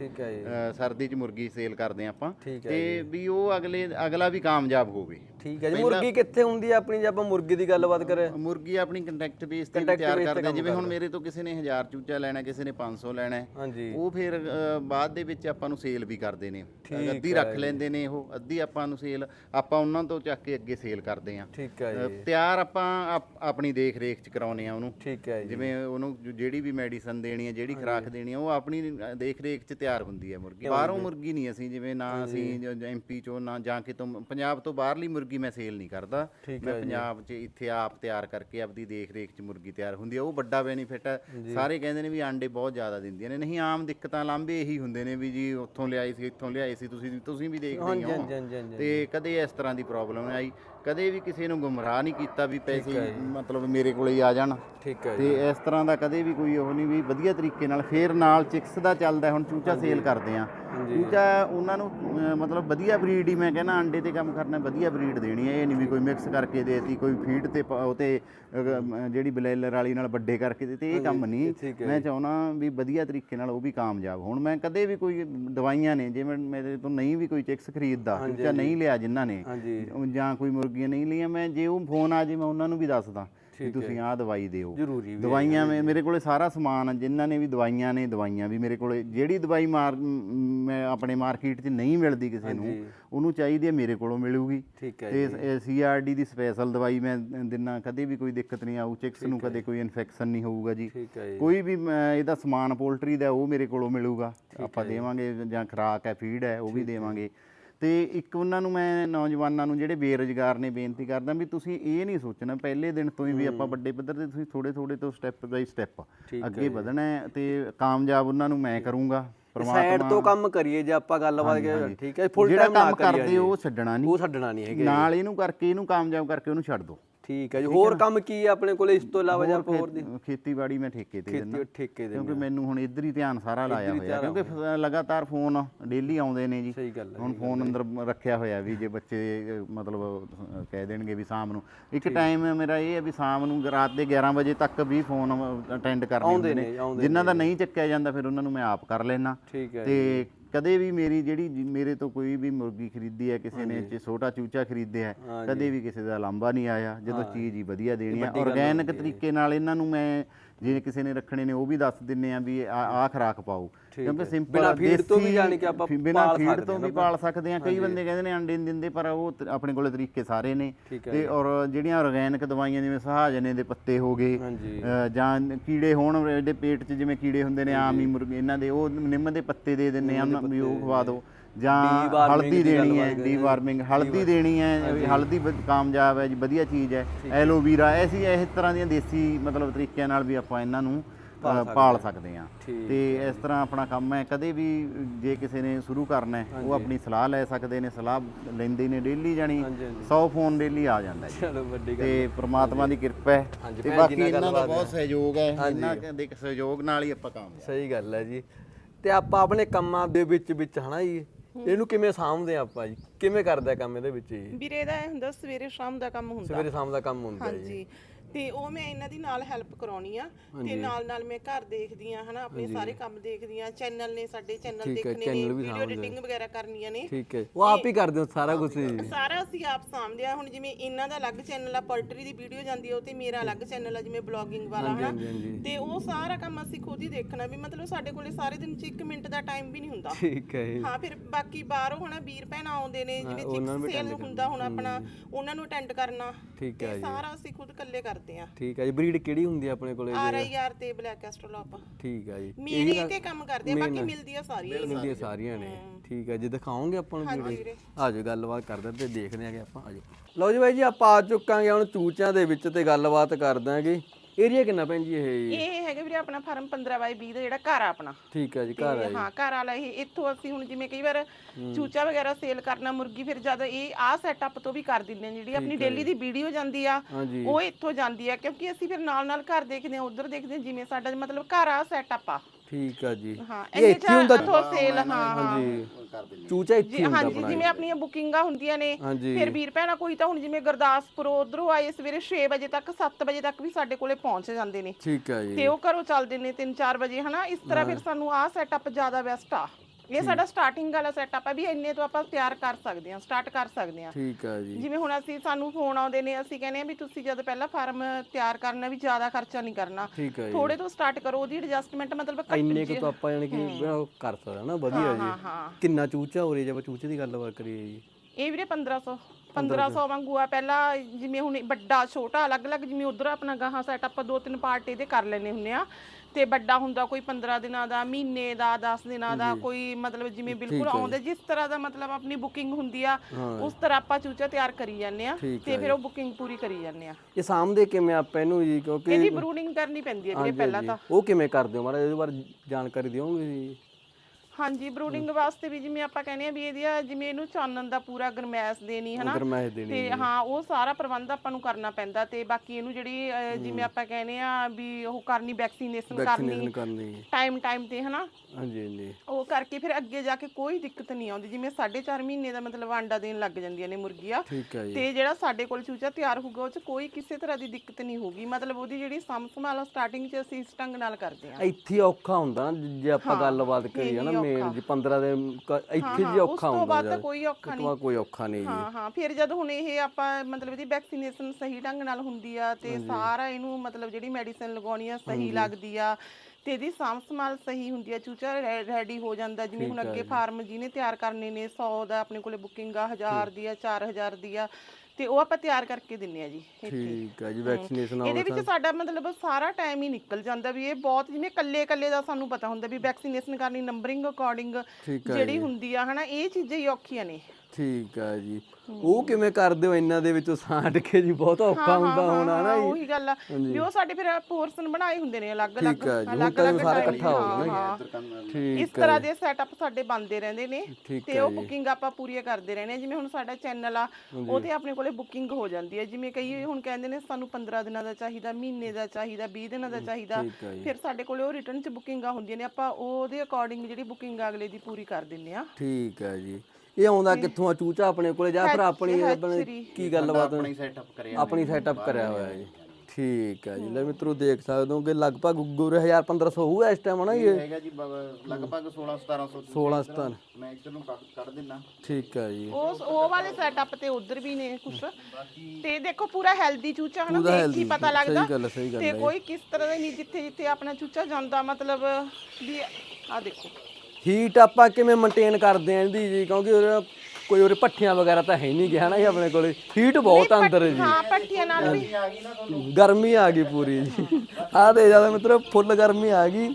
ਸਰਦੀ 'ਚ ਮੁਰਗੀ ਸੇਲ ਕਰਦੇ ਆਪਾਂ। ਤੇ ਵੀ ਉਹ ਅਗਲੇ ਅਗਲਾ ਵੀ ਕਾਮਯਾਬ ਹੋਵੇ। ਠੀਕ ਹੈ ਜੀ। ਮੁਰਗੀ ਕਿੱਥੇ ਹੁੰਦੀ ਹੈ ਆਪਣੀ? ਜੇ ਆਪਾਂ ਮੁਰਗੀ ਦੀ ਗੱਲਬਾਤ ਕਰੇ ਮੁਰਗੀ ਆਪਣੀ ਕੰਟੈਕਟ ਬੇਸ ਤੇ Contact ਤਿਆਰ base ਤੇ ਕਰਦੇ ਆ। ਜਿਵੇਂ ਹੁਣ ਮੇਰੇ ਤੋਂ ਕਿਸੇ ਨੇ 1000 ਚੂਚਾ ਲੈਣਾ ਕਿਸੇ ਨੇ 500 ਲੈਣਾ ਹੈ। ਹਾਂਜੀ। ਉਹ ਫਿਰ ਅ, ਬਾਅਦ ਦੇ ਵਿੱਚ ਆਪਾਂ ਨੂੰ ਸੇਲ ਵੀ ਕਰਦੇ ਨੇ। ਅੱਧੀ ਰੱਖ ਲੈਂਦੇ ਨੇ ਉਹ ਅੱਧੀ ਆਪਾਂ ਨੂੰ ਸੇਲ ਆਪਾਂ ਉਹਨਾਂ ਤੋਂ ਚੱਕ ਕੇ ਅੱਗੇ ਸੇਲ ਕਰਦੇ ਆ ਠੀਕ ਹੈ ਜੀ। ਤਿਆਰ ਆਪਾਂ ਆਪ- ਆਪਣੀ ਦੇਖ ਰੇਖ ਚ ਕਰਾਉਨੇ ਆ ਉਹਨੂੰ। ਠੀਕ ਹੈ ਜੀ। ਜਿਵੇਂ ਉਹਨੂੰ ਜੋ- ਜਿਹੜੀ ਵੀ ਮੈਡੀਸਨ ਦੇਣੀ ਹੈ ਜਿਹੜੀ ਖੁਰਾਕ ਦੇਣੀ ਹੈ ਉਹ ਆਪਣੀ ਅ, ਦੇਖ ਰੇਖ ਚ ਤਿਆਰ ਹੁੰਦੀ ਹੈ ਮੁਰਗੀ। ਬਾਹਰੋਂ ਮੁਰਗੀ ਨਹੀਂ ਅਸੀਂ ਜਿਵੇਂ ਨਾ ਅਸੀਂ ਐਮਪੀ ਚੋਂ ਨਾ ਜਾਂ ਕਿਤੋਂ ਪੰਜਾਬ ਤੋਂ ਬਾਹਰਲੀ ਮੁਰਗੀ ਮੈਂ ਸੇਲ ਨਹੀਂ ਕਰਦਾ। ਮੈਂ ਪੰਜਾਬ 'ਚ ਇੱਥੇ ਆਪ ਤਿਆਰ ਕਰਕੇ ਆਪਦੀ ਦੇਖ ਰੇਖ 'ਚ ਮੁਰਗੀ ਤਿਆਰ ਹੁੰਦੀ ਹੈ ਉਹ ਵੱਡਾ ਬੈਨੀਫਿਟ ਹੈ ਸਾਰੇ ਕਹਿੰਦੇ ਨੇ ਵੀ ਆਂਡੇ ਬਹੁਤ ਜ਼ਿਆਦਾ ਦਿੰਦੀਆਂ ਨੇ। ਨਹੀਂ ਆਮ ਦਿੱਕਤਾਂ ਲਾਂਭੇ ਇਹੀ ਹੁੰਦੇ ਨੇ ਵੀ ਜੀ ਉੱਥੋਂ ਲਿਆਈ ਸੀ ਇੱਥੋਂ ਲਿਆਈ ਸੀ ਤੁਸੀਂ ਤੁਸੀਂ ਵੀ ਦੇਖਦੇ ਹੀ ਤੇ ਕਦੇ ਇਸ ਤਰ੍ਹਾਂ ਦੀ ਪ੍ਰੋਬਲਮ ਆਈ। ਕਦੇ ਵੀ ਕਿਸੇ ਨੂੰ ਗੁੰਮਰਾਹ ਨਹੀਂ ਕੀਤਾ ਵੀ ਪੈਸੇ ਮਤਲਬ ਮੇਰੇ ਕੋਲੇ ਹੀ ਆ ਜਾਣ। ਠੀਕ ਹੈ ਤੇ ਇਸ ਤਰ੍ਹਾਂ ਦਾ ਕਦੇ ਵੀ ਕੋਈ ਉਹ ਨਹੀਂ ਵੀ ਵਧੀਆ ਤਰੀਕੇ ਨਾਲ ਫੇਰ ਨਾਲ ਚਿਕਸ ਦਾ ਚੱਲਦਾ ਹੁਣ ਚੂਚਾ ਸੇਲ ਕਰਦੇ ਆ। ਚੂਚਾ ਉਹਨਾਂ ਨੂੰ ਮਤਲਬ ਵਧੀਆ ਬਰੀਡ ਹੀ ਮੈਂ ਕਹਿੰਦਾ ਅੰਡੇ ਤੇ ਕੰਮ ਕਰਨਾ ਵਧੀਆ ਬਰੀਡ ਦੇਣੀ ਹੈ ਇਹ ਨਹੀਂ ਵੀ ਕੋਈ ਮਿਕਸ ਕਰਕੇ ਦੇਤੀ ਕੋਈ ਫੀਡ ਤੇ ਪ- ਉਹ ਤੇ ਅਹ, ਮ, ਜਿਹੜੀ ਬਲੇਲਰ ਵਾਲੀ ਨਾਲ ਵੱਡੇ ਕਰਕੇ ਦਿੱਤੇ ਇਹ ਕੰਮ ਨਹੀਂ। ਮੈਂ ਚਾਹੁੰਦਾ ਵੀ ਵਧੀਆ ਤਰੀਕੇ ਨਾਲ ਉਹ ਵੀ ਕਾਮਯਾਬ ਹੋਣ। ਮੈਂ ਕਦੇ ਵੀ ਕੋਈ ਦਵਾਈਆਂ ਨੇ ਜਿਵੇਂ ਮੇਰੇ ਤੋਂ ਨਹੀਂ ਵੀ ਕੋਈ ਚਿਕਸ ਖਰੀਦਦਾ ਚੂਚਾ ਨਹੀਂ ਲਿਆ ਜਿਨ੍ਹਾਂ ਨੇ ਜਾਂ ਕੋਈ ਮੁਰਗੀਆਂ ਨਹੀਂ ਲਈਆਂ ਮੈਂ ਜੇ ਉਹ ਫੋਨ ਆ ਜੇ ਮੈਂ ਉਹਨਾਂ ਨੂੰ ਵੀ ਦੱਸਦਾ ਵੀ ਤੁਸੀਂ ਆਹ ਦਵਾਈ ਦਿਓ। ਜ਼ਰੂਰੀ ਵੀ ਦਵਾਈਆਂ ਮੇ- ਮੇਰੇ ਕੋਲੇ ਸਾਰਾ ਸਮਾਨ ਆ, ਜਿਨ੍ਹਾਂ ਨੇ ਵੀ ਦਵਾਈਆਂ ਨੇ ਦਵਾਈਆਂ ਵੀ ਮੇਰੇ ਕੋਲੇ। ਜਿਹੜੀ ਦਵਾਈ ਮਾਰ ਮ- ਮੈਂ ਆਪਣੇ ਮਾਰਕੀਟ 'ਚ ਨਹੀਂ ਮਿਲਦੀ ਕਿਸੇ ਨੂੰ ਉਹਨੂੰ ਚਾਹੀਦੀ ਹੈ ਮੇਰੇ ਕੋਲੋਂ ਮਿਲੂਗੀ। ਠੀਕ ਹੈ ਤੇ ਸੀਆਰਡੀ ਦੀ ਸਪੈਸ਼ਲ ਦਵਾਈ ਮੈਂ ਦਿਨਾ ਕਦੇ ਵੀ ਕੋਈ ਦਿੱਕਤ ਨਹੀਂ ਆਊ ਚਿਕਸ ਨੂੰ ਕਦੇ ਕੋਈ ਇਨਫੈਕਸ਼ਨ ਨਹੀਂ ਹੋਊਗਾ ਜੀ। ਠੀਕ ਹੈ ਜੀ। ਕੋਈ ਵੀ ਮੈਂ ਇਹਦਾ ਸਮਾਨ ਪੋਲਟਰੀ ਦਾ ਉਹ ਮੇਰੇ ਕੋਲੋਂ ਮਿਲੂਗਾ। ਆਪਾਂ ਦੇਵਾਂਗੇ ਜਾਂ ਖੁਰਾਕ ਹੈ ਫੀਡ ਹੈ ਉਹ ਵੀ ਦੇਵਾਂਗੇ। ਤੇ ਇੱਕ ਉਹਨਾਂ ਨੂੰ ਮੈਂ ਨੌਜਵਾਨਾਂ ਨੂੰ ਜਿਹੜੇ ਬੇਰੁਜ਼ਗਾਰ ਨੇ ਬੇਨਤੀ ਕਰਦਾ ਵੀ ਤੁਸੀਂ ਇਹ ਨਹੀਂ ਸੋਚਣਾ ਪਹਿਲੇ ਦਿਨ ਤੋਂ ਹੀ ਵੀ ਆਪਾਂ ਵੱਡੇ ਪੱਧਰ ਤੇ ਤੁਸੀਂ ਥੋੜੇ ਥੋੜੇ ਤੋਂ ਸਟੈਪ ਬਾਈ ਸਟੈਪ ਅੱਗੇ ਵਧਣਾ ਤੇ ਕਾਮਯਾਬ ਉਹਨਾਂ ਨੂੰ ਮੈਂ ਕਰੂੰਗਾ ਸਾਈਡ ਤੋਂ ਕੰਮ ਕਰੀਏ ਜੇ ਆਪਾਂ ਗੱਲਬਾਤ ਕਰੀਏ ਠੀਕ ਹੈ ਫੁੱਲ ਟਾਈਮ ਨਾ ਕੰਮ ਕਰੀਏ ਕਰਦੇ ਉਹ ਛੱਡਣਾ ਨਹੀਂ। ਉਹ ਛੱਡਣਾ ਨਹੀਂ ਹੈਗਾ ਨਾਲ ਇਹਨੂੰ ਕਰਕੇ ਇਹਨੂੰ ਕਾਮਯਾਬ ਕਰਕੇ ਉਹਨੂੰ ਛੱਡ ਦਿਓ। ਠੀਕ ਹੈ ਜੀ। ਹੋਰ ਕੰਮ ਕੀ ਹੈ ਆਪਣੇ ਕੋਲੇ ਇਸ ਤੋਂ ਇਲਾਵਾ ਜਾਂ ਹੋਰ ਦੀ? ਖੇਤੀਬਾੜੀ ਮੈਂ ਠੇਕੇ ਤੇ ਦਿੰਦਾ। ਖੇਤੀ ਠੇਕੇ ਦੇ ਕਿਉਂਕਿ ਮੈਨੂੰ ਹੁਣ ਇੱਧਰ ਹੀ ਧਿਆਨ ਸਾਰਾ ਲਾਇਆ ਹੋਇਆ। ਕਿਉਂਕਿ ਲਗਾਤਾਰ ਫੋਨ ਡੇਲੀ ਆਉਂਦੇ ਨੇ ਜੀ। ਸਹੀ ਗੱਲ ਹੈ ਹੁਣ ਫੋਨ ਅੰਦਰ ਰੱਖਿਆ ਹੋਇਆ ਵੀ ਜੇ ਬੱਚੇ ਮਤਲਬ ਕਹਿ ਦੇਣਗੇ ਵੀ ਸ਼ਾਮ ਨੂੰ। ਇੱਕ ਟਾਈਮ ਮੇਰਾ ਇਹ ਹੈ ਵੀ ਸ਼ਾਮ ਨੂੰ ਰਾਤ ਦੇ 11 ਵਜੇ ਤੱਕ ਵੀ ਫੋਨ ਅਟੈਂਡ ਕਰਨੇ ਹੁੰਦੇ ਨੇ, ਜਿਨ੍ਹਾਂ ਦਾ ਨਹੀਂ ਚੱਕਿਆ ਜਾਂਦਾ ਫਿਰ ਉਹਨਾਂ ਨੂੰ ਮੈਂ ਆਪ ਕਰ ਲੈਣਾ ਤੇ ਕਦੇ ਵੀ ਮੇਰੀ ਜਿਹੜੀ ਜੀ- ਮੇਰੇ ਤੋਂ ਕੋਈ ਵੀ ਮੁਰਗੀ ਖਰੀਦੀ ਹੈ ਕਿਸੇ ਨੇ ਚ ਛੋਟਾ ਚੂਚਾ ਖਰੀਦਿਆ ਹੈ ਕਦੇ ਵੀ ਕਿਸੇ ਦਾ ਲਾਂਬਾ ਨਹੀਂ ਆਇਆ ਜਦੋਂ ਚੀਜ਼ ਹੀ ਵਧੀਆ ਦੇਣੀ ਹੈ। ਆਰਗੈਨਿਕ ਤਰੀਕੇ ਨਾਲ ਇਹਨਾਂ ਨੂੰ ਮੈਂ ਜੇ ਕਿਸੇ ਨੇ ਰੱਖਣੇ ਨੇ ਉਹ ਵੀ ਦੱਸ ਦਿੰਨੇ ਆ ਵੀ ਆ ਆਹ ਖੁਰਾਕ ਪਾਓ। ਕਿਉਂਕਿ ਸਿੰਪਲ ਬਿਨਾਂ feed ਤੋਂ ਵੀ ਜਾਣੀ ਕਿ ਆਪਾਂ ਬਿਨਾਂ ਫੀਡ ਤੋਂ ਵੀ ਪਾਲ ਸਕਦੇ ਆ ਕਈ ਬੰਦੇ ਕਹਿੰਦੇ ਨੇ ਅੰਡੇ ਨਹੀਂ ਦਿੰਦੇ ਪਰ ਉਹ ਆਪਣੇ ਕੋਲੇ ਤਰੀਕੇ ਸਾਰੇ ਨੇ। ਤੇ ਔਰ ਜਿਹੜੀਆਂ ਆਰਗੈਨਿਕ ਦਵਾਈਆਂ ਜਿਵੇਂ ਸਹਾਜਨੇ ਦੇ ਪੱਤੇ ਹੋ ਗਏ ਜਾਂ ਕੀੜੇ ਹੋਣ ਇਹਦੇ ਪੇਟ 'ਚ ਜਿਵੇਂ ਕੀੜੇ ਹੁੰਦੇ ਨੇ ਆਮ ਹੀ ਮੁਰਗੇ ਇਹਨਾਂ ਦੇ ਉਹ ਨਿੰਮ ਦੇ ਪੱਤੇ ਦੇ ਦਿੰਨੇ ਆ ਉਹਨਾਂ ਨੂੰ ਵੀ ਉਹ ਖਵਾ ਦਿਓ ਜਾਂ ਹਲਦੀ ਦੇਣੀ ਹੈ ਕਰਦੇ ਡੀਵਾਰਮਿੰਗ ਹਲਦੀ ਦੇਣੀ ਹੈ ਹਲਦੀ ਕਾਮਯਾਬ ਹੈ ਜੀ ਵਧੀਆ ਚੀਜ਼ ਹੈ। ਐਲੋਵੀਰਾ ਐਸੀ ਇਸ ਤਰ੍ਹਾਂ ਦੀਆਂ ਦੇਸੀ ਮਤਲਬ ਤਰੀਕਿਆਂ ਨਾਲ ਵੀ ਆਪਾਂ ਇਹਨਾਂ ਨੂੰ ਪਾਲ ਸਕਦੇ ਠੀਕ ਤੇ ਇਸ ਤਰ੍ਹਾਂ ਆਪਣਾ ਕੰਮ ਹੈ ਕਦੇ ਵੀ ਜੇ ਕਿਸੇ ਨੇ ਸ਼ੁਰੂ ਕਰਨਾ ਹੈ ਉਹ ਆਪਣੀ ਸਲਾਹ ਲੈ ਸਕਦੇ ਨੇ ਸਲਾਹ ਲੈਂਦੇ ਨੇ ਡੇਲੀ ਹਾਂਜੀ। 100 ਫੋਨ ਡੇਲੀ ਆ ਜਾਂਦਾ ਹੈ ਚਲੋ ਵੱਡੀ ਗੱਲ ਤੇ ਪ੍ਰਮਾਤਮਾ ਦੀ ਕਿਰਪਾ ਹੈ। ਤੇ ਬਾਕੀ ਇਹਨਾਂ ਦਾ ਬਹੁਤ ਸਹਿਯੋਗ ਹੈ। ਇਹਨਾਂ ਦੇ ਸਹਿਯੋਗ ਨਾਲ ਹੀ ਆਪਾਂ ਕਾਮਯਾਬ ਸਹੀ ਗੱਲ ਹੈ ਜੀ। ਤੇ ਆਪਾਂ ਆਪਣੇ ਕੰਮਾਂ ਦੇ ਵਿੱਚ ਵਿੱਚ ਹਨਾ ਜੀ ਇਹਨੂੰ ਕਿਵੇਂ ਸਾਂਭਦੇ ਆ ਆਪਾਂ ਜੀ? ਕਿਵੇਂ ਕਰਦਾ ਕੰਮ ਇਹਦੇ ਵਿੱਚ ਜੀ? ਵੀਰੇ ਦਾ ਇਹ ਹੁੰਦਾ ਸਵੇਰੇ ਸ਼ਾਮ ਦਾ ਕੰਮ ਹੁੰਦਾ। ਸਵੇਰੇ ਸ਼ਾਮ ਦਾ ਕੰਮ ਹੁੰਦਾ ਜੀ। ਹਾਂਜੀ। ਤੇ ਉਹ ਮੈਂ ਇਹਨਾਂ ਦੀ ਨਾਲ ਹੈਲਪ ਕਰਾਉਣੀ ਆ ਤੇ ਨਾਲ ਨਾਲ ਮੈਂ ਘਰ ਦੇਖਦੀ ਆ ਹਨਾ ਆਪਣੇ ਸਾਰੇ ਕੰਮ ਦੇਖਦੀ ਆ ਚੈਨਲ ਨੇ ਸਾਡੇ ਚੈਨਲ ਠੀਕ ਹੈ, ਦੇਖਣੇ ਨੇ channel ਵੀ ਵੀਡੀਓ ਸਾਂਭਦੇ। ਐਡੀਟਿੰਗ ਵਗੈਰਾ ਕਰਨੀਆਂ ਨੇ। ਠੀਕ ਹੈ। ਉਹ ਆਪ ਹੀ ਕਰਦੇ ਹੋ ਸਾਰਾ ਕੁਝ ਸਾਰਾ ਅਸੀਂ ਆਪ ਸਾਂਭਦੇ ਆ। ਹੁਣ ਜਿਵੇਂ ਇਹਨਾਂ ਦਾ ਅਲੱਗ ਚੈਨਲ ਆ ਪੋਲਟਰੀ ਦੀ ਵੀਡੀਓ ਜਾਂਦੀ ਆ ਉਹ ਤੇ ਮੇਰਾ ਅਲੱਗ ਚੈਨਲ ਆ ਜਿਵੇਂ ਬਲੌਗਿੰਗ ਵਾਲਾ ਹਨਾ। ਤੇ ਉਹ ਸਾਰਾ ਕੰਮ ਅਸੀਂ ਖੁਦ ਹੀ ਦੇਖਣਾ ਵੀ ਮਤਲਬ ਸਾਡੇ ਕੋਲੇ ਸਾਰੇ ਦਿਨ ਚ 1 ਮਿੰਟ ਦਾ ਟਾਈਮ ਵੀ ਨਹੀਂ ਹੁੰਦਾ। ਠੀਕ ਹੈ ਹਾਂ ਫਿਰ ਬਾਕੀ ਬਾਹਰੋਂ ਹਨਾ ਵੀਰ ਭੈਣਾਂ ਆਉਂਦੇ ਨੇ ਜਿਵੇਂ ਚਿਕਸ ਸੇਲ ਹੁੰਦਾ ਹੁਣ ਆਪਣਾ ਉਹਨਾਂ ਨੂੰ ਅਟੈਂਡ ਕਰਨਾ। ਠੀਕ ਹੈ ਤੇ ਸਾਰਾ ਅਸੀਂ ਖੁਦ ਇਕੱਲੇ ਕਰਦੇ ਆ। ਠੀਕ ਹੈ ਜੀ ਬਰੀਡ ਕਿਹੜੀ ਹੁੰਦੀ ਹੈ ਆਪਣੇ ਕੋਲੇ ਆਰ ਆਈ ਆਰ ਤੇ ਬਲੈਕ ਐਸਟਰੋਲਪ ਠੀਕ ਹੈ ਜੀ। ਮੇਰੇ ਤੇ ਕੰਮ ਕਰਦੇ ਆ ਬਾਕੀ ਮਿਲਦੀ ਆ ਸਾਰੀਆਂ। ਮਿਲਦੀਆਂ ਸਾਰੀਆਂ। ਨੇ। ਠੀਕ ਹੈ ਜੀ ਦਿਖਾਓਗੇ ਆਪਾਂ ਨੂੰ ਵੀਡੀਓ। ਆਜੋ ਗੱਲਬਾਤ ਕਰਦੇ ਤੇ ਦੇਖਦੇ ਆਂਗੇ ਆਪਾਂ। ਆਜੋ ਲਓ ਜੀ ਬਾਈ ਜੀ ਆਪਾਂ ਆ ਚੁੱਕਾਂਗੇ ਹੁਣ ਚੂਚਿਆਂ ਦੇ ਵਿੱਚ ਤੇ ਗੱਲਬਾਤ ਕਰਦਾਂਗੇ। ਏਰੀਆ ਕਿੰਨਾ ਭੈਣ ਜੀ ਇਹ? ਇਹ ਹੈਗਾ ਵੀਰੇ ਆਪਣਾ ਫਾਰਮ 15 ਬਾਈ 20 ਦਾ ਜਿਹੜਾ ਘਰ ਆ ਆਪਣਾ। ਠੀਕ ਹੈ ਜੀ ਘਰ ਤੇ ਹਾਂ ਘਰ ਵਾਲਾ ਇਹ ਇੱਥੋਂ ਅਸੀਂ ਹੁਣ ਜਿਵੇਂ ਕਈ ਵਾਰ ਚੂਚਾ ਵਗੈਰਾ ਸੇਲ ਕਰਨਾ ਮੁਰਗੀ ਫਿਰ ਜਦ ਇਹ ਆਹ ਸੈਟਅਪ ਤੋਂ ਵੀ ਕਰ ਦਿੰਦੇ ਜਿਹੜੀ ਆਪਣੀ ਡੇਲੀ ਦੀ ਵੀਡੀਓ ਜਾਂਦੀ ਆ ਹਾਂਜੀ। ਉਹ ਇੱਥੋਂ ਜਾਂਦੀ ਆ ਕਿਉਂਕਿ ਅਸੀਂ ਫਿਰ ਨਾਲ ਨਾਲ ਘਰ ਦੇਖਦੇ ਆ ਉਧਰ ਦੇਖਦੇ ਆ ਜਿਵੇਂ ਸਾਡਾ ਮਤਲਬ ਘਰ ਆ ਸੈਟਅਪ ਆ। ਠੀਕ ਹੈ ਜੀ। ਹਾਂ ਇਹ ਇੱਥੇ ਹੁੰਦਾ ਇੱਥੋਂ ਸੇਲ ਹਾਂ ਹਾਂ ਜੀ ਚੂਚਾ ਇੱਥੇ ਹੀ ਹੁੰਦਾ ਹਾਂਜੀ ਜਿਵੇਂ ਆਪਣੀਆਂ ਬੁਕਿੰਗਾਂ ਹੁੰਦੀਆਂ ਨੇ ਹਾਂਜੀ। ਫਿਰ ਵੀਰ ਭੈਣਾਂ ਕੋਈ ਤਾਂ ਹੁਣ ਜਿਵੇਂ ਗੁਰਦਾਸਪੁਰ ਉਧਰੋਂ ਆਏ ਸਵੇਰੇ 6 ਵਜੇ ਤੱਕ 7 ਵਜੇ ਤੱਕ ਵੀ ਸਾਡੇ ਕੋਲੇ ਪਹੁੰਚ ਜਾਂਦੇ ਨੇ। ਠੀਕ ਹੈ ਜੀ। ਤੇ ਉਹ ਘਰੋਂ ਚੱਲਦੇ ਨੇ 3-4 ਵਜੇ ਹਨਾ? ਇਸ ਤਰ੍ਹਾਂ ਫਿਰ ਸਾਨੂੰ ਆਹ ਸੈਟਅਪ ਜ਼ਿਆਦਾ ਬੈਸਟ ਆ। ਇਹ ਸਾਡਾ ਸਟਾਰਟਿੰਗ ਵਾਲਾ ਸੈਟਅਪ ਹੈ ਵੀ ਇੰਨੇ ਤੋਂ ਆਪਾਂ ਤਿਆਰ ਕਰ ਸਕਦੇ ਹਾਂ ਸਟਾਰਟ ਕਰ ਸਕਦੇ ਹਾਂ। ਠੀਕ ਹੈ ਜੀ। ਜਿਵੇਂ ਹੁਣ ਅਸੀਂ ਸਾਨੂੰ ਫੋਨ ਆਉਂਦੇ ਨੇ ਅਸੀਂ ਕਹਿੰਦੇ ਆ ਵੀ ਤੁਸੀਂ ਜਦ ਪਹਿਲਾਂ ਫਾਰਮ ਤਿਆਰ ਕਰਨਾ ਵੀ ਜ਼ਿਆਦਾ ਖਰਚਾ ਨਹੀਂ ਕਰਨਾ। ਠੀਕ ਹੈ ਜੀ। ਥੋੜੇ ਤੋਂ ਸਟਾਰਟ ਕਰੋ ਉਹਦੀ ਐਡਜਸਟਮੈਂਟ ਮਤਲਬ ਘੱਟ ਇੰਨੇ ਕੁ ਤਾਂ ਆਪਾਂ ਯਾਨੀ ਕਿ ਉਹ ਕਰ ਸਕਦਾ ਨਾ ਵਧੀਆ ਜੀ। ਕਿੰਨਾ ਚੂਚਾ ਹੋ ਰਿਹਾ ਜੇ ਆਪਾਂ ਚੂਚੇ ਦੀ ਗੱਲਬਾਤ ਕਰੀਏ ਜੀ। ਇਹ ਵੀਰੇ 1500 1500 ਵਾਂਗੂ ਆ। ਪਹਿਲਾਂ ਜਿਵੇਂ ਹੁਣ ਵੱਡਾ ਛੋਟਾ ਅਲੱਗ-ਅਲੱਗ ਜਿਵੇਂ ਉਧਰ ਆਪਣਾ ਗਾਹਾਂ ਸੈਟ ਆਪਾਂ ਦੋ ਤਿੰਨ ਪਾਰਟ ਇਹਦੇ ਕਰ ਲੈਨੇ ਹੁੰਨੇ ਆ ਤੇ ਵੱਡਾ ਹੁੰਦਾ ਕੋਈ 15 ਦਿਨਾਂ ਦਾ ਮਹੀਨੇ ਦਾ 10 ਦਿਨਾਂ ਦਾ ਕੋਈ ਮਤਲਬ ਜਿਵੇਂ ਬਿਲਕੁਲ ਆਉਂਦੇ ਜਿਸ ਤਰ੍ਹਾਂ ਦਾ ਮਤਲਬ ਆਪਣੀ ਬੁਕਿੰਗ ਹੁੰਦੀ ਆ ਉਸ ਤਰ੍ਹਾਂ ਆਪਾਂ ਚੂਚਾ ਤਿਆਰ ਕਰੀ ਜਾਂਦੇ ਆ ਤੇ ਫਿਰ ਉਹ ਬੁਕਿੰਗ ਪੂਰੀ ਕਰੀ ਜਾਂਦੇ ਆ। ਇਹ ਸਾਹਮਣੇ ਕਿਵੇਂ ਆਪਾਂ ਇਹਨੂੰ ਜੀ? ਕਿਉਂਕਿ ਇਹਦੀ ਬਰੂਡਿੰਗ ਕਰਨੀ ਪੈਂਦੀ ਹੈ ਵੀਰੇ ਪਹਿਲਾਂ ਤਾਂ। ਉਹ ਕਿਵੇਂ ਕਰਦੇ ਹੋ? ਮਾੜਾ ਇਹਦੇ ਬਾਰੇ ਜਾਣਕਾਰੀ ਦਿਓਗੇ ਜੀ? ਹਾਂਜੀ ਬਰੂਡਿੰਗ ਵਾਸਤੇ ਵੀ ਜਿਵੇਂ ਆਪਾਂ ਕਹਿੰਦੇ ਆ ਵੀ ਇਹਦੀ ਆ ਜਿਵੇਂ ਇਹਨੂੰ ਚਾਨਣ ਦਾ ਪੂਰਾ ਗਰਮੈਸ਼ ਦੇਣੀ ਹਨਾ? ਗਰਮਾਇਸ਼ ਦੇਣੀ ਤੇ ਹਾਂ ਉਹ ਸਾਰਾ ਪ੍ਰਬੰਧ ਆਪਾਂ ਨੂੰ ਕਰਨਾ ਪੈਂਦਾ ਤੇ ਬਾਕੀ ਇਹਨੂੰ ਜਿਹੜੀ ਅਹ, ਜਿਵੇਂ ਆਪਾਂ ਕਹਿੰਦੇ ਆ ਵੀ ਉਹ ਕਰਨੀ ਵੈਕਸੀਨੇਸ਼ਨ ਕਰਨੀ ਵੈਕਸੀਨੇਸ਼ਨ ਕਰਨੀ ਟਾਈਮ ਟਾਈਮ ਤੇ ਹਨਾ? ਹਾਂਜੀ ਹਾਂਜੀ। ਉਹ ਕਰਕੇ ਫਿਰ ਅੱਗੇ ਜਾ ਕੇ ਕੋਈ ਦਿੱਕਤ ਨਹੀਂ ਆਉਂਦੀ। ਜਿਵੇਂ 4.5 ਮਹੀਨੇ ਦਾ ਮਤਲਬ ਆਂਡਾ ਦੇਣ ਲੱਗ ਜਾਂਦੀਆਂ ਨੇ ਮੁਰਗੀਆਂ। ਠੀਕ ਹੈ ਜੀ। ਤੇ ਜਿਹੜਾ ਸਾਡੇ ਕੋਲ ਚੂਚਾ ਤਿਆਰ ਹੋਊਗਾ ਉਹ ਚ ਕੋਈ ਕਿਸੇ ਤਰ੍ਹਾਂ ਦੀ ਦਿੱਕਤ ਨਹੀਂ ਹੋਊਗੀ। ਮਤਲਬ ਉਹਦੀ ਜਿਹੜੀ ਸਾਂਭ ਸੰਭਾਲ ਸਟਾਰਟਿੰਗ ਚ ਅਸੀਂ ਇਸ ਢੰਗ ਨਾਲ ਕਰਦੇ ਆ ਇੱਥੇ ਹੀ ਔਖਾ ਹੁੰਦਾ ਨਾ ਜੇ ਆਪਾਂ ਗੱਲਬਾਤ ਕਰੀਏ ਨਾ ਮੇਨ ਜੀ 15 ਦੇ ਕ- ਇੱਥੇ ਜੀ ਉਸ ਔਖਾ ਤੋਂ ਹੁੰਦਾ ਬਾਅਦ ਤਾਂ ਜ਼ਿਆਦਾ। ਕੋਈ ਔਖਾ ਉਸ ਨਹੀਂ। ਬਾਅਦ ਕੋਈ ਔਖਾ ਨਹੀਂ ਜੀ। ਹਾਂ ਹਾਂ ਫਿਰ ਜਦ ਹੁਣ ਇਹ ਆਪਾਂ ਮਤਲਬ ਇਹਦੀ ਵੈਕਸੀਨੇਸ਼ਨ ਸਹੀ ਢੰਗ ਨਾਲ ਹੁੰਦੀ ਆ ਤੇ ਸਾਰਾ ਇਹਨੂੰ ਮਤਲਬ ਜਿਹੜੀ ਮੈਡੀਸਿਨ ਲਗਾਉਣੀ ਆ ਸਹੀ ਲੱਗਦੀ ਆ ਤੇ ਇਹਦੀ ਸਾਂਭ ਸੰਭਾਲ ਸਹੀ ਹੁੰਦੀ ਆ ਚੂਚਾ ਰੈਡੀ ਹੋ ਜਾਂਦਾ ਜਿਵੇਂ ਹੁਣ ਅੱਗੇ ਫਾਰਮ ਜਿਹਨੇ ਤਿਆਰ ਕਰਨੇ ਨੇ 100 ਦਾ ਆਪਣੇ ਕੋਲੇ ਬੁਕਿੰਗ ਆ 1000 ਦੀ ਆ 4000 ਦੀ ਆ ਤੇ ਉਹ ਆਪਾਂ ਤਿਆਰ ਕਰਕੇ ਦਿੰਨੇ ਆ ਜੀ ਠੀਕ ਹੈ। ਜੀ ਵੈਕਸੀਨੇਸ਼ਨ ਇਹਦੇ ਵਿੱਚ ਸਾਡਾ ਮਤਲਬ ਸਾਰਾ ਟਾਈਮ ਹੀ ਨਿਕਲ ਜਾਂਦਾ ਵੀ ਇਹ ਬਹੁਤ ਜਿਵੇਂ ਕੱਲੇ ਕੱਲੇ ਦਾ ਸਾਨੂੰ ਪਤਾ ਹੁੰਦਾ ਵੀ ਵੈਕਸੀਨੇਸ਼ਨ ਕਰਨੀ ਨੰਬਰਿੰਗ ਅਕੋਰਡਿੰਗ ਜਿਹੜੀ ਹੁੰਦੀ ਆ ਹਨਾ ਇਹ ਚੀਜ਼ਾਂ ਹੀ ਔਖੀਆਂ ਨੇ। ਠੀਕ ਹੈ ਜੀ। ਉਹ ਕਿਵੇਂ ਕਰਦੇ ਹੋ? ਇਹਨਾਂ ਦੇ ਵਿੱਚੋਂ ਸਾਂਟ ਕੇ ਜੀ ਬਹੁਤ ਔਖਾ ਹੁੰਦਾ ਹੋਣਾ ਨਾ ਜੀ। ਉਹੀ ਗੱਲ ਆ। ਵੀ ਉਹ ਸਾਡੇ ਫਿਰ ਪੋਰਸ਼ਨ ਬਣਾਏ ਹੁੰਦੇ ਨੇ ਅਲੱਗ-ਅਲੱਗ ਠੀਕ ਹੈ ਜੀ, ਹੁਣ ਤਾਂ ਸਾਰਾ ਇਕੱਠਾ ਹੋ ਗਿਆ ਇਸ ਤਰ੍ਹਾਂ ਦੇ ਸੈਟਅਪ ਸਾਡੇ ਬਣਦੇ ਰਹਿੰਦੇ ਨੇ ਠੀਕ ਤੇ ਉਹ ਬੁਕਿੰਗ ਆਪਾਂ ਪੂਰੀਆਂ ਕਰਦੇ ਰਹਿੰਦੇ ਹਾਂ। ਜਿਵੇਂ ਹੁਣ ਸਾਡਾ ਚੈਨਲ ਆ ਉਹ ਤੇ ਆਪਣੇ ਕੋਲੇ ਬੁਕਿੰਗ ਹੋ ਜਾਂਦੀ ਹੈ। ਜਿਵੇਂ ਕਈ ਹੁਣ ਕਹਿੰਦੇ ਨੇ ਸਾਨੂੰ 15 ਦਿਨਾਂ ਦਾ ਚਾਹੀਦਾ ਮਹੀਨੇ ਦਾ ਚਾਹੀਦਾ 20 ਦਿਨਾਂ ਦਾ ਚਾਹੀਦਾ। ਠੀਕ ਹੈ ਜੀ। ਫਿਰ ਸਾਡੇ ਕੋਲੇ ਉਹ ਰਿਟਰਨ ਚ ਬੁਕਿੰਗਾਂ ਹੁੰਦੀਆਂ ਨੇ। ਆਪਾਂ ਉਹਦੇ ਅਕੋਰਡਿੰਗ ਜਿਹੜੀ ਬੁਕਿੰਗ ਅਗਲੇ ਦੀ ਪੂਰੀ ਕਰ ਦਿੰਦੇ ਆ ਠੀਕ ਹੈ ਜੀ। ਇਹ ਆਉਂਦਾ ਕਿੱਥੋਂ ਆ? ਚੂਚਾ ਆਪਣੇ ਕੋਲੇ ਜਾਂ ਫਿਰ ਆਪਣੀ। ਕੀ ਗੱਲਬਾਤ? ਆਪਣੀ ਸੈਟਅਪ ਕਰਿਆ ਆਪਣੀ ਸੈਟਅਪ ਕਰਿਆ ਹੋਇਆ ਜੀ। ਠੀਕ ਹੈ ਜੀ ਲੈ ਮਿੱਤਰੋ ਦੇਖ ਸਕਦੇ ਹੋ ਕਿ ਲਗਭਗ ਗੁਰ 1500 ਹੋਊਗਾ ਇਸ ਟਾਈਮ ਹਨਾ ਇਹ? ਹੈਗਾ ਜੀ ਲਗਭਗ 16 1700 16 17 ਮੈਂ ਇੱਧਰ ਨੂੰ ਕੱਢ ਦਿੰਦਾ। ਠੀਕ ਹੈ ਜੀ। ਉਹ ਉਹ ਵਾਲੇ ਸੈਟਅਪ ਤੇ ਉਧਰ ਵੀ ਨੇ ਕੁਛ। ਤੇ ਦੇਖੋ ਪੂਰਾ ਹੈਲਦੀ ਚੂਚਾ ਹਨਾ ਦੇਖ ਕੇ ਪਤਾ ਲੱਗਦਾ। ਸਹੀ ਗੱਲ ਹੈ, ਸਹੀ ਗੱਲ ਤੇ ਕੋਈ ਕਿਸ ਤਰ੍ਹਾਂ ਦਾ ਨਹੀਂ ਜਿੱਥੇ ਜਿੱਥੇ ਆਪਣਾ ਚੂਚਾ ਜਾਂਦਾ ਮਤਲਬ ਵੀ ਆ ਦੇਖੋ। ਹੀਟ ਆਪਾਂ ਕਿਵੇਂ ਮੇਨਟੇਨ ਕਰਦੇ ਆਂ ਇਹਦੀ ਜੀ? ਕਿਉਂਕਿ ਉਹਦੇ ਕੋਈ ਉਹਦੇ ਪੱਠੀਆਂ ਵਗੈਰਾ ਤਾਂ ਹੈ ਨਹੀਂ ਗਿਆ ਨਾ ਜੀ ਆਪਣੇ ਕੋਲੇ। ਹੀਟ ਬਹੁਤ ਅੰਦਰ ਜੀ। ਹਾਂ ਪੱਠੀਆਂ ਨਾਲ ਵੀ। ਗਰਮੀ ਆ ਗਈ ਪੂਰੀ ਜੀ। ਆਹ ਦੇ ਜ਼ਿਆਦਾ ਮਤਲਬ ਫੁੱਲ ਗਰਮੀ ਆ ਗਈ।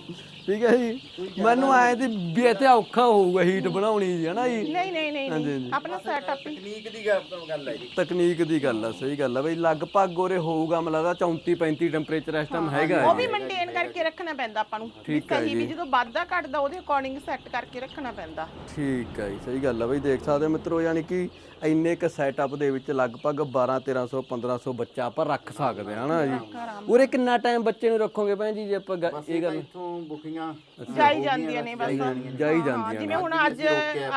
ਠੀਕ ਹੈ ਜੀ? ਮੈਨੂੰ ਆਏ ਤੇ ਵੀ ਇੱਥੇ ਔਖਾ ਹੋਊਗਾ ਹੀਟ ਬਣਾਉਣੀ ਜੀ ਹਨਾ ਜੀ? ਨਹੀਂ ਨਹੀਂ ਨਹੀਂ ਨਹੀਂ। ਆਪਣਾ ਸੈਟਅਪ ਹੀ। ਤਕਨੀਕ ਦੀ ਗੱਲ ਗੱਲ ਹੈ ਜੀ। ਤਕਨੀਕ ਦੀ ਗੱਲ ਆ ਸਹੀ ਗੱਲ ਆ ਬਈ। ਲਗਭਗ ਉਰੇ ਹੋਊਗਾ ਮੈਨੂੰ ਲੱਗਦਾ 34 35 ਟੈਂਪਰੇਚਰ ਇਸ ਟਾਈਮ ਹੈਗਾ ਉਹ ਵੀ ਮੇਨਟੇਨ ਕਰਕੇ ਰੱਖਣਾ ਪੈਂਦਾ ਆਪਾਂ ਨੂੰ। ਵੀ ਸਹੀ ਵੀ ਜਦੋਂ ਵੱਧਦਾ ਘਟਦਾ ਉਹਦੇ ਅਕੋਰਡਿੰਗ ਸੈੱਟ ਕਰਕੇ ਰੱਖਣਾ ਪੈਂਦਾ। ਠੀਕ ਹੈ ਜੀ ਸਹੀ ਗੱਲ ਆ ਬਈ। ਦੇਖ ਸਕਦੇ ਹੋ ਮਿੱਤਰੋ ਯਾਨੀ ਕਿ ਇੰਨੇ ਕ ਸੈਟਅਪ ਦੇ ਵਿੱਚ ਲਗਭਗ 12 1300 1500 ਬੱਚਾ ਆਪਾਂ ਰੱਖ ਸਕਦੇ ਹਾਂ ਹਨਾ ਜੀ? ਉਰੇ ਕਿੰਨਾ ਟਾਈਮ ਬੱਚੇ ਨੂੰ ਰੱਖੋਗੇ ਭੈਣ ਜੀ ਜੇ ਆਪਾਂ ਗ- ਇਹ ਗੱਲ ਇੱਥੋਂ ਬੁਕਿੰਗਾਂ ਜਾਈ ਜਾਂਦੀਆਂ ਨੇ ਬਸ। ਜਾਈ ਹਾਂ, ਜਾਂਦੀਆਂ ਜਿਵੇਂ ਹੁਣ ਅੱਜ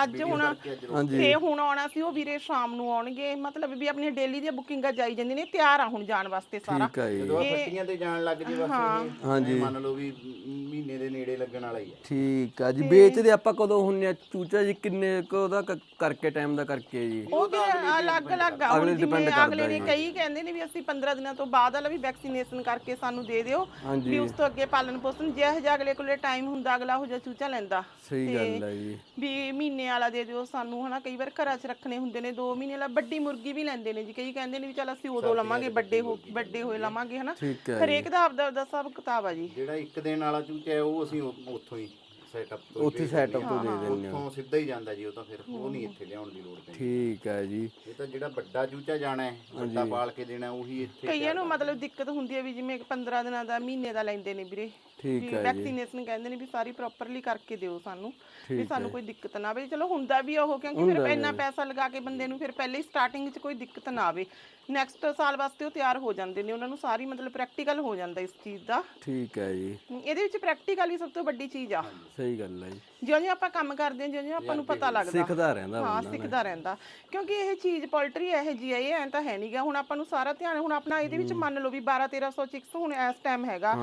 ਅੱਜ ਹੁਣ ਤੇ ਹੁਣ ਆਉਣਾ ਸੀ ਉਹ ਵੀਰੇ ਸ਼ਾਮ ਨੂੰ ਆਉਣਗੇ। ਮਤਲਬ ਵੀ ਆਪਣੀਆਂ ਡੇਲੀ ਦੀਆਂ ਬੁਕਿੰਗਾਂ ਜਾਈ ਜਾਂਦੀਆਂ ਨੇ ਤਿਆਰ ਆ ਹੁਣ ਜਾਣ ਵਾਸਤੇ ਸਾਰਾ। ਠੀਕ ਹੈ ਜੀ। ਜਦੋਂ ਫੱਟੀਆਂ ਤੇ ਜਾਣ ਲੱਗ ਜੀ ਬਸ ਇਹ ਹਾਂਜੀ। ਮੰਨ ਲਓ ਵੀ ਮਹੀਨੇ ਦੇ ਨੇੜੇ ਲੱਗਣ ਵਾਲਾ ਹੀ ਹੈ ਠੀਕ ਆ ਜੀ ਵੇਚਦੇ ਆਪਾਂ ਕਦੋਂ ਹੁੰਨੇ ਆ? ਚੂਚਾ ਜੀ ਕਿੰਨੇ ਕੁ ਉਹਦਾ ਕ- ਕਰਕੇ ਟਾਈਮ ਦਾ ਕਰਕੇ ਜੀ? ਉਹ ਵੀ ਅਲੱਗ-ਅਲੱਗ ਆ ਹੁਣ ਜਿਵੇਂ ਅਗਲੇ ਨੇ ਕਈ ਕਹਿੰਦੇ ਨੇ ਵੀ ਅਸੀਂ 15 ਦਿਨਾਂ ਤੋਂ ਬਾਅਦ ਵਾਲਾ ਵੀ ਵੈਕਸੀਨੇਸ਼ਨ ਕਰਕੇ ਸਾਨੂੰ ਦੇ ਦਿਓ ਵੀ ਉਸ ਤੋਂ ਅੱਗੇ ਪਾਲਣ ਪੋਸ਼ਣ ਜਿਹੋ ਜਿਹਾ ਅਗਲੇ ਕੋਲੇ ਟਾਈਮ ਹੁੰਦਾ ਅਗਲਾ ਉਹ ਜਿਹਾ ਚੂਚਾ ਲੈਂਦਾ। ਸਹੀ ਗੱਲ ਹੈ ਜੀ। ਵੀ ਮਹੀਨੇ ਵਾਲਾ ਦੇ ਦਿਓ ਸਾਨੂੰ ਹਨਾ ਕਈ ਵਾਰ ਘਰਾਂ 'ਚ ਰੱਖਣੇ ਹੁੰਦੇ ਨੇ 2 ਮਹੀਨੇ ਵਾਲਾ ਵੱਡੀ ਮੁਰਗੀ ਵੀ ਲੈਂਦੇ ਨੇ ਜੀ। ਕਈ ਕਹਿੰਦੇ ਨੇ ਵੀ ਚਲ ਅਸੀਂ ਉਦੋਂ ਲਵਾਂਗੇ ਵੱਡੇ ਹੋ ਵੱਡੇ ਹੋਏ ਲਵਾਂਗੇ ਹਨਾ। ਠੀਕ ਹੈ ਹਰੇਕ ਦਾ ਆਪਦਾ ਆਪਦਾ ਸਭ ਕਿਤਾਬ ਆ ਜੀ। ਜਿਹੜਾ ਇੱਕ ਦਿਨ ਵਾਲਾ ਚੂਚਾ ਹੈ ਉਹ ਅਸੀਂ ਉ- ਉੱਥੋਂ ਹੀ ਸੈਟਅਪ ਤੋਂ ਉੱਥੇ ਸੈਟਅਪ ਤੋਂ ਦੇ ਦਿੰਦੇ ਉੱਥੋਂ ਸਿੱਧਾ ਹੀ ਜਾਂਦਾ ਜੀ ਉਹ ਤਾਂ ਫਿਰ ਉਹ ਨਹੀਂ ਇੱਥੇ ਲਿਆਉਣ ਦੀ ਲੋੜ ਪੈਂਦੀ। ਠੀਕ ਹੈ ਜੀ। ਇਹ ਤਾਂ ਜਿਹੜਾ ਵੱਡਾ ਚੂਚਾ ਜਾਣਾ ਹੈ ਵੱਡਾ ਪਾਲ ਕੇ ਦੇਣਾ ਉਹੀ ਇੱਥੇ ਕਈਆਂ ਨੂੰ ਮਤਲਬ ਦਿੱਕਤ ਹੁੰਦੀ ਹੈ ਵੀ ਜਿਵੇਂ 15 ਦਿਨਾਂ ਦਾ ਮਹੀਨੇ ਦਾ ਲੈਂਦੇ ਨੇ ਵੀਰੇ। ਠੀਕ ਵੀ ਵੈਕਸੀਨੇਸ਼ਨ ਕਹਿੰਦੇ ਨੇ ਵੀ ਸਾਰੀ ਪ੍ਰੋਪਰਲੀ ਕਰਕੇ ਦਿਓ ਸਾਨੂੰ ਵੀ ਸਾਨੂੰ ਕੋਈ ਦਿੱਕਤ ਨਾ ਆਵੇ। ਚਲੋ ਹੁੰਦਾ ਵੀ ਉਹ ਕਿਉਂਕਿ ਫਿਰ ਇੰਨਾ ਪੈਸਾ ਲਗਾ ਕੇ ਬੰਦੇ ਨੂੰ ਫਿਰ ਪਹਿਲੇ ਹੀ ਸਟਾਰਟਿੰਗ 'ਚ ਕੋਈ ਦਿੱਕਤ ਨਾ ਆਵੇ। ਨੈਕਸਟ ਸਾਲ ਵਾਸਤੇ ਉਹ ਤਿਆਰ ਹੋ ਜਾਂਦੇ ਨੇ ਉਹਨਾਂ ਨੂੰ ਸਾਰੀ ਮਤਲਬ ਪ੍ਰੈਕਟੀਕਲ ਹੋ ਜਾਂਦਾ ਇਸ ਚੀਜ਼ ਦਾ। ਠੀਕ ਹੈ ਜੀ। ਇਹਦੇ ਵਿੱਚ ਪ੍ਰੈਕਟੀਕਲ ਹੀ ਸਭ ਤੋਂ ਵੱਡੀ ਚੀਜ਼ ਆ। ਸਹੀ ਗੱਲ ਹੈ ਜੀ। ਜਿਉਂ ਜਿਉਂ ਆਪਾਂ ਕੰਮ ਕਰਦੇ ਹਾਂ ਜਿਉਂ ਜਿਉਂ ਆਪਾਂ ਨੂੰ ਪਤਾ ਲੱਗਦਾ। ਸਿੱਖਦਾ ਰਹਿੰਦਾ ਹਾਂ ਸਿੱਖਦਾ ਰਹਿੰਦਾ। ਕਿਉਂਕਿ ਇਹ ਚੀਜ਼ ਪੋਲਟਰੀ ਇਹੋ ਜੀ ਹੈ ਇਹ ਐਂ ਤਾਂ ਹੈ ਨਹੀਂਗਾ ਹੁਣ ਆਪਾਂ ਨੂੰ ਸਾਰਾ ਧਿਆਨ ਹੁਣ ਆਪਣਾ ਇਹਦੇ ਵਿੱਚ ਮੰਨ ਲਓ ਵੀ 12 1300 ਚਿਕਸ ਹੁਣ ਇਸ ਟਾਈਮ ਹੈਗਾ।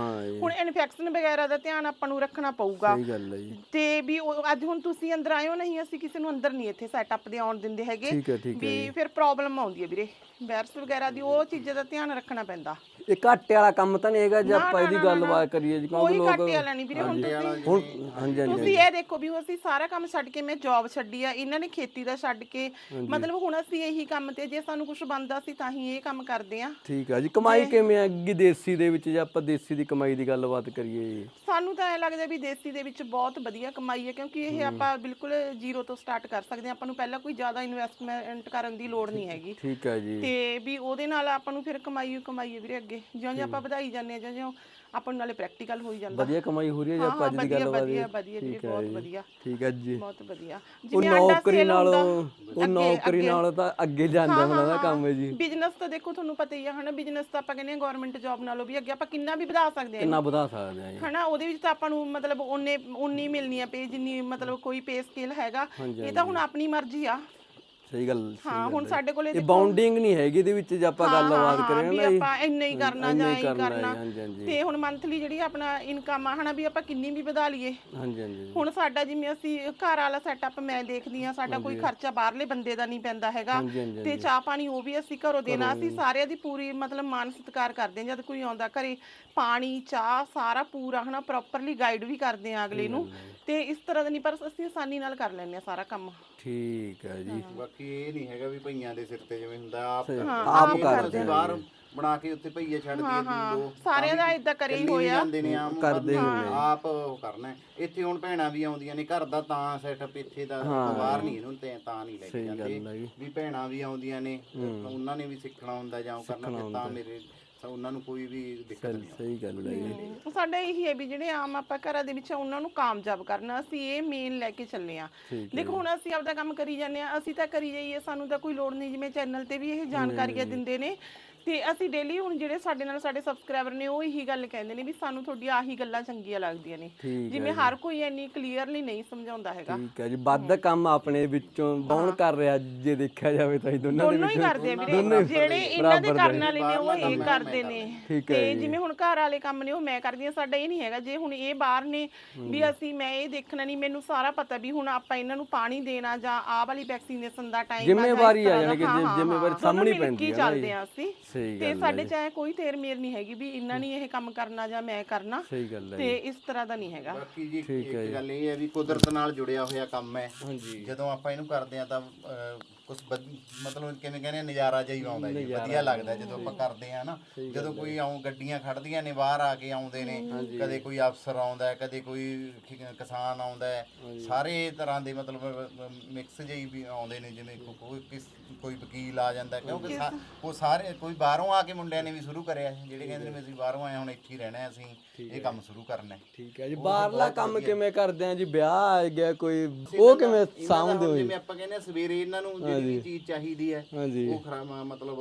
ਹੁਣ ਇਨਫੈਕਸ਼ਨ ਵਗੈਰਾ ਦਾ ਧਿਆਨ ਆਪਾਂ ਨੂੰ ਰੱਖਣਾ ਪਊਗਾ। ਸਹੀ ਗੱਲ ਹੈ ਜੀ। ਤੇ ਵੀ ਉਹ- ਅੱਜ ਹੁਣ ਤੁਸੀਂ ਅੰਦਰ ਆਇਓ ਨਹੀਂ ਅਸੀਂ ਕਿਸੇ ਨੂੰ ਅੰਦਰ ਨਹੀਂ ਇੱਥੇ ਸੈਟਅਪ ਦੇ ਆਉਣ ਦਿੰਦੇ ਹੈਗੇ। ਠੀਕ ਹੈ ਠੀਕ ਹੈ ਵੀ ਫਿਰ ਪ੍ਰੋਬਲਮ ਆਉਂਦੀ ਹੈ ਵੀਰੇ। ਵਾਇਰਸ ਵਗੈਰਾ ਦੀ ਉਹ ਚੀਜ਼ਾਂ ਦਾ ਧਿਆਨ ਰੱਖਣਾ ਪੈਂਦਾ। ਇਹ ਘਾਟੇ ਵਾਲਾ ਕੰਮ ਤਾਂ ਨਹੀਂ ਹੈਗਾ ਜੇ ਆਪਾਂ ਇਹਦੀ ਗੱਲਬਾਤ ਕਰੀਏ ਜੀ ਕਿਉਂਕਿ ਕੋਈ ਲੋਕ ਘਾਟੇ ਵਾਲਾ ਨਹੀਂ ਵੀਰੇ ਹੁਣ ਤੁਸੀਂ ਹੁਣ ਹਾਂਜੀ ਹਾਂਜੀ ਤੁਸੀਂ ਇਹ ਦੇਖੋ ਵੀ ਅਸੀਂ ਸਾਰਾ ਕੰਮ ਛੱਡ ਕੇ ਮੈਂ ਜੌਬ ਛੱਡੀ ਆ ਇਹਨਾਂ ਨੇ ਖੇਤੀ ਦਾ ਛੱਡ ਕੇ ਮਤਲਬ ਹੁਣ ਅਸੀਂ ਇਹੀ ਕੰਮ ਤੇ ਜੇ ਸਾਨੂੰ ਕੁਝ ਬਣਦਾ ਸੀ ਤਾਂ ਹੀ ਇਹ ਕੰਮ ਕਰਦੇ ਆ। ਠੀਕ ਹੈ ਜੀ ਕਮਾਈ ਕਿਵੇਂ ਹੈਗੀ ਦੇਸੀ ਦੇ ਵਿੱਚ ਜੇ ਆਪਾਂ ਦੇਸੀ ਦੀ ਕਮਾਈ ਦੀ ਗੱਲਬਾਤ ਕਰੀਏ ਜੀ। ਸਾਨੂੰ ਤਾਂ ਐ ਲੱਗਦਾ ਵੀ ਦੇਸੀ ਦੇ ਵਿੱਚ ਬਹੁਤ ਵਧੀਆ ਕਮਾਈ ਹੈ ਕਿਉਂਕਿ ਇਹ ਆਪਾਂ ਬਿਲਕੁਲ ਜ਼ੀਰੋ ਤੋਂ ਸਟਾਰਟ ਕਰ ਸਕਦੇ ਹਾਂ ਆਪਾਂ ਨੂੰ ਪਹਿਲਾਂ ਕੋਈ ਜ਼ਿਆਦਾ ਇਨਵੈਸਟਮੈਂਟ ਕਰਨ ਦੀ ਲੋੜ ਨਹੀਂ ਹੈਗੀ। ਠੀਕ ਹੈ ਜੀ। ਤੇ ਵੀ ਉਹਦੇ ਨਾਲ ਆਪਾਂ ਨੂੰ ਫਿਰ ਕਮਾਈ ਕਮਾਈ ਵੀਰੇ ਅੱਗੇ ਜਿਉਂ ਜਿਉਂ ਆਪਾਂ ਵਧਾਈ ਜਾਂਦੇ ਹਾਂ ਜਿਉਂ ਜਿਉਂ ਆਪਾਂ ਨੂੰ ਨਾਲੇ ਪ੍ਰੈਕਟੀਕਲ ਹੋਈ ਜਾਂਦਾ। ਵਧੀਆ ਕਮਾਈ ਹੋ ਰਹੀ ਹੈ ਜੇ ਆਪਾਂ ਅੱਜ ਦੀ ਵਧੀਆ ਗੱਲਬਾਤ ਵਧੀਆ ਵਧੀਆ ਵੀਰੇ ਬਹੁਤ ਵਧੀਆ। ਠੀਕ ਹੈ ਜੀ। ਬਹੁਤ ਵਧੀਆ। ਉਹ ਨੌਕਰੀ ਨਾਲੋਂ ਉਹ ਨੌਕਰੀ ਨਾਲੋਂ ਤਾਂ ਅੱਗੇ ਜਾਂਦਾ ਮੈਨੂੰ ਦਾ ਕੰਮ ਹੈ ਜੀ। ਬਿਜ਼ਨਸ ਤਾਂ ਦੇਖੋ ਤੁਹਾਨੂੰ ਪਤਾ ਹੀ ਆ ਹਨਾ ਬਿਜ਼ਨਸ ਤਾਂ ਆਪਾਂ ਕਹਿੰਦੇ ਆ ਗਵਰਨਮੈਂਟ ਜੌਬ ਨਾਲੋਂ ਵੀ ਅੱਗੇ ਆਪਾਂ ਕਿੰਨਾ ਵੀ ਵਧਾ ਸਕਦੇ ਹਾਂ ਕਿੰਨਾ ਵਧਾ ਸਕਦੇ ਆ ਜੀ। ਹਨਾ ਉਹਦੇ ਵਿੱਚ ਤਾਂ ਆਪਾਂ ਨੂੰ ਮਤਲਬ ਉਹਨੇ ਉਨੀ ਮਿਲਣੀ ਆ ਪੇ ਜਿੰਨੀ ਮਤਲਬ ਕੋਈ ਪੇ ਸਕੇਲ ਹੈਗਾ। ਇਹ ਤਾਂ ਹੁਣ ਆਪਣੀ ਮਰਜ਼ੀ ਆ। ਸਹੀ ਗੱਲ ਹਾਂ ਹੁਣ ਸਾਡੇ ਕੋਲੇ ਇਹ ਬਾਉਂਡਿੰਗ ਨਹੀਂ ਹੈਗੀ ਇਹਦੇ ਵਿੱਚ ਜੇ ਆਪਾਂ ਗੱਲਬਾਤ ਕਰੀਏ ਵੀ ਨਾ ਜੀ। ਆਪਾਂ ਇੰਨਾ ਹੀ ਕਰਨਾ ਜਾਂ ਇੰਨਾ ਹੀ ਇੰਨਾ ਕਰਨਾ। ਤੇ ਹੁਣ ਮੰਥਲੀ ਜਿਹੜੀ ਆਪਣਾ ਇਨਕਮ ਆ ਹਨਾ ਵੀ ਆਪਾਂ ਕਿੰਨੀ ਵੀ ਵਧਾ ਲਈਏ। ਹਾਂਜੀ ਹਾਂਜੀ ਹੁਣ ਸਾਡਾ ਜਿਵੇਂ ਅਸੀਂ ਘਰ ਵਾਲਾ ਸੈਟਅਪ ਮੈਂ ਦੇਖਦੀ ਆ ਸਾਡਾ ਕੋਈ ਖਰਚਾ ਬਾਹਰਲੇ ਬੰਦੇ ਦਾ ਨਹੀਂ ਪੈਂਦਾ ਹੈਗਾ। ਤੇ ਚਾਹ ਪਾਣੀ ਉਹ ਵੀ ਅਸੀਂ ਘਰੋਂ ਦੇਣਾ ਅਸੀਂ ਸਾਰਿਆਂ ਦੀ ਪੂਰੀ ਮਤਲਬ ਮਾਨ ਸਤਿਕਾਰ ਕਰਦੇ ਹਾਂ ਜਦ ਕੋਈ ਆਉਂਦਾ ਘਰੇ ਪਾਣੀ ਚਾਹ ਸਾਰਾ ਪੂਰਾ ਹਨਾ ਪ੍ਰੋਪਰਲੀ ਗਾਈਡ ਵੀ ਕਰਦੇ ਆ ਅਗਲੇ ਨੂੰ। ਤੇ ਇਸ ਤਰ੍ਹਾਂ ਦਾ ਨਹੀਂ ਪਰ ਅਸੀਂ ਆਸਾਨੀ ਨਾਲ ਕਰ ਲੈਂਦੇ ਆ ਸਾਰਾ ਕੰਮ। ਠੀਕ ਹੈ ਜੀ। ਬਾਕੀ ਇਹ ਨਹੀਂ ਹੈਗਾ ਵੀ ਭਈਆਂ ਦੇ ਸਿਰ ਤੇ ਜਿਵੇਂ ਹੁੰਦਾ ਆਪ ਆਪ ਕਰਦੇ ਅਸੀਂ ਬਾਹਰ ਬਣਾ ਕੇ ਉੱਤੇ ਭਈਏ ਛੱਡ ਦਈਏ ਦੀ ਦੋ ਸਾਰਿਆਂ ਦਾ ਇਦਾਂ ਕਰੇ ਹੋਇਆ। ਜਾਂਦੇ ਨੇ ਆਮ ਕਰਦੇ ਹੁੰਦੇ ਆਪ ਉਹ ਕਰਨਾ ਹੈ। ਇੱਥੇ ਹੁਣ ਭੈਣਾਂ ਵੀ ਆਉਂਦੀਆਂ ਨੇ ਘਰ ਦਾ ਤਾਂ ਸੈਟਅਪ ਇੱਥੇ ਦਾ ਬਾਹਰ ਨਹੀਂ ਇਹਨੂੰ ਤੇ ਤਾਂ ਨਹੀਂ ਲੈ ਕੇ ਗੱਲ ਹੈ ਜਾਂਦੇ ਜੀ। ਵੀ ਭੈਣਾਂ ਵੀ ਆਉਂਦੀਆਂ ਨੇ ਉਹਨਾਂ ਨੇ ਵੀ ਸਿੱਖਣਾ ਹੁੰਦਾ ਜਾਂ ਉਹ ਕਰਨਾ ਫਿਰ ਤਾਂ ਮੇਰੇ ਤਾਂ ਉਹਨਾਂ ਨੂੰ ਕੋਈ ਵੀ ਦਿੱਕਤ ਨਹੀਂ ਸਹੀ ਗੱਲ ਹੈ ਜੀ। ਉਹ ਸਾਡਾ ਇਹੀ ਹੈ ਵੀ ਜਿਹੜੇ ਆਮ ਆਪਾਂ ਘਰਾਂ ਦੇ ਵਿੱਚ ਆ, ਉਹਨਾਂ ਨੂੰ ਕਾਮਯਾਬ ਕਰਨਾ ਅਸੀਂ ਇਹ ਮੇਨ ਲੈ ਕੇ ਚੱਲੇ ਆ ਦੇਖੋ ਹੁਣ ਅਸੀਂ ਆਪਦਾ ਕੰਮ ਕਰੀ ਜਾਂਦੇ ਆ ਅਸੀਂ ਤਾਂ ਕਰੀ ਜਾਈਏ ਸਾਨੂੰ ਤਾਂ ਕੋਈ ਲੋੜ ਨਹੀਂ ਜਿਵੇਂ ਚੈਨਲ ਤੇ ਵੀ ਇਹ ਜਾਣਕਾਰੀਆਂ ਦਿੰਦੇ ਨੇ। ਤੇ ਅਸੀਂ ਡੇਲੀ ਹੁਣ ਜਿਹੜੇ ਸਾਡੇ ਨਾਲ ਸਾਡੇ ਸਬਸਕ੍ਰਾਈਬਰ ਨੇ ਉਹ ਇਹੀ ਗੱਲ ਕਹਿੰਦੇ ਨੇ ਵੀ ਸਾਨੂੰ ਤੁਹਾਡੀ ਆਹੀ ਗੱਲਾਂ ਚੰਗੀਆਂ ਲੱਗਦੀਆਂ ਨੇ। ਠੀਕ ਜਿਵੇਂ ਹਰ ਕੋਈ ਇੰਨੀ ਕਲੀਅਰਲੀ ਨਹੀਂ ਸਮਝਾਉਂਦਾ ਹੈਗਾ। ਠੀਕ ਹੈ ਜੀ। ਵੱਧ ਕੰਮ ਆਪਣੇ ਵਿੱਚੋਂ ਕੌਣ ਕਰ ਰਿਹਾ ਜੇ ਦੇਖਿਆ ਜਾਵੇ ਤਾਂ ਇਹ ਦੋਨਾਂ ਦੇ ਦੋਨੋਂ ਹੀ ਕਰਦੇ ਆ ਵੀਰੇ। ਜਿਹੜੇ ਇਹਨਾਂ ਦੇ ਕਰਨ ਵਾਲੇ ਨੇ ਉਹ ਇਹ ਕਰਦੇ ਨੇ। ਠੀਕ ਹੈ ਤੇ ਜਿਵੇਂ ਹੁਣ ਘਰ ਵਾਲੇ ਕੰਮ ਨੇ ਉਹ ਮੈਂ ਕਰਦੀ ਆ ਸਾਡਾ ਇਹ ਨਹੀਂ ਹੈਗਾ ਜੇ ਹੁਣ ਇਹ ਬਾਹਰ ਨੇ ਵੀ ਅਸੀਂ ਮੈਂ ਇਹ ਦੇਖਣਾ ਨਹੀਂ ਮੈਨੂੰ ਸਾਰਾ ਪਤਾ ਵੀ ਹੁਣ ਆਪਾਂ ਇਹਨਾਂ ਨੂੰ ਪਾਣੀ ਦੇਣਾ ਜਾਂ ਆਹ ਵਾਲੀ ਵੈਕਸੀਨੇਸ਼ਨ ਦਾ ਟਾਈਮ ਜ਼ਿੰਮੇਵਾਰੀ ਆ ਯਾਨੀ ਕਿ ਜ਼ਿੰਮੇਵਾਰੀ ਸਾਹਮਣੀ ਪੈਂਦੀ ਕੀ ਹੈ ਚੱਲਦੇ ਆ ਅਸੀਂ। ਸਹੀ ਤੇ ਸਾਡੇ ਚਾਹੇ ਕੋਈ ਤੇਰ ਮੇਰ ਨਹੀਂ ਹੈਗੀ ਵੀ ਇਹਨਾਂ ਨੇ ਇਹ ਕੰਮ ਕਰਨਾ ਜਾਂ ਮੈਂ ਕਰਨਾ ਸਹੀ ਗੱਲ ਹੈ ਤੇ ਇਸ ਤਰ੍ਹਾਂ ਦਾ ਨਹੀਂ ਹੈਗਾ। ਬਾਕੀ ਜੀ ਇੱਕ ਗੱਲ ਇਹ ਹੈ ਵੀ ਕੁਦਰਤ ਨਾਲ ਜੁੜਿਆ ਹੋਇਆ ਕੰਮ ਹੈ। ਜਦੋਂ ਆਪਾਂ ਇਹਨੂੰ ਕਰਦੇ ਆ ਤਾਂ ਕੁਝ ਮਤਲਬ ਕਿਵੇਂ ਕਹਿੰਦੇ ਆ, ਨਜ਼ਾਰਾ ਜਿਹਾ ਹੀ ਆਉਂਦਾ ਜੀ ਵਧੀਆ ਲੱਗਦਾ ਜਦੋਂ ਆਪਾਂ ਕਰਦੇ ਆ ਨਾ ਜਦੋਂ ਕੋਈ ਆਉਂ ਗੱਡੀਆਂ ਖੜਦੀਆਂ ਨੇ ਬਾਹਰ ਆ ਕੇ ਆਉਂਦੇ ਨੇ ਕਦੇ ਕੋਈ ਅਫਸਰ ਆਉਂਦਾ ਹੈ ਕਦੇ ਕੋਈ ਖਿ- ਕਿਸਾਨ ਆਉਂਦਾ ਹੈ ਸਾਰੇ ਤਰ੍ਹਾਂ ਦੇ ਮਤਲਬ ਮਿਕਸ ਜਿਹੀ ਵੀ ਆਉਂਦੇ ਨੇ ਜਿਵੇਂ ਕੋ- ਕੋਈ ਕਿਸ ਕੋਈ ਵਕੀਲ ਆ ਜਾਂਦਾ ਹੈ, ਕਿਉਂਕਿ ਸਾ- ਉਹ ਸਾਰੇ ਕੋਈ ਬਾਹਰੋਂ ਆ ਕੇ ਮੁੰਡਿਆਂ ਨੇ ਵੀ ਸ਼ੁਰੂ ਕਰਿਆ ਹੈ, ਜਿਹੜੇ ਕਹਿੰਦੇ ਨੇ ਵੀ ਅਸੀਂ ਬਾਹਰੋਂ ਆਏ ਹਾਂ, ਹੁਣ ਇੱਥੇ ਹੀ ਰਹਿਣਾ ਹੈ, ਅਸੀਂ। ਇਹ ਕੰਮ ਸ਼ੁਰੂ ਕਰਨਾ ਹੈ। ਠੀਕ ਹੈ ਜੀ ਬਾਹਰਲਾ ਕੰਮ ਕਿਵੇਂ ਕਰਦੇ ਆ ਜੀ? ਵਿਆਹ ਆ ਗਿਆ ਕੋਈ? ਉਹ ਕਿਵੇਂ ਸਾਂਭਦੇ ਹੋ ਜੀ? ਜਿਵੇਂ ਆਪਾਂ ਕਹਿੰਦੇ ਆ ਸਵੇਰੇ ਇਹਨਾਂ ਨੂੰ ਜਿਹੜੀ ਚੀਜ਼ ਚਾਹੀਦੀ ਹੈ ਹਾਂਜੀ। ਉਹ ਖਰਾ ਮ- ਮਤਲਬ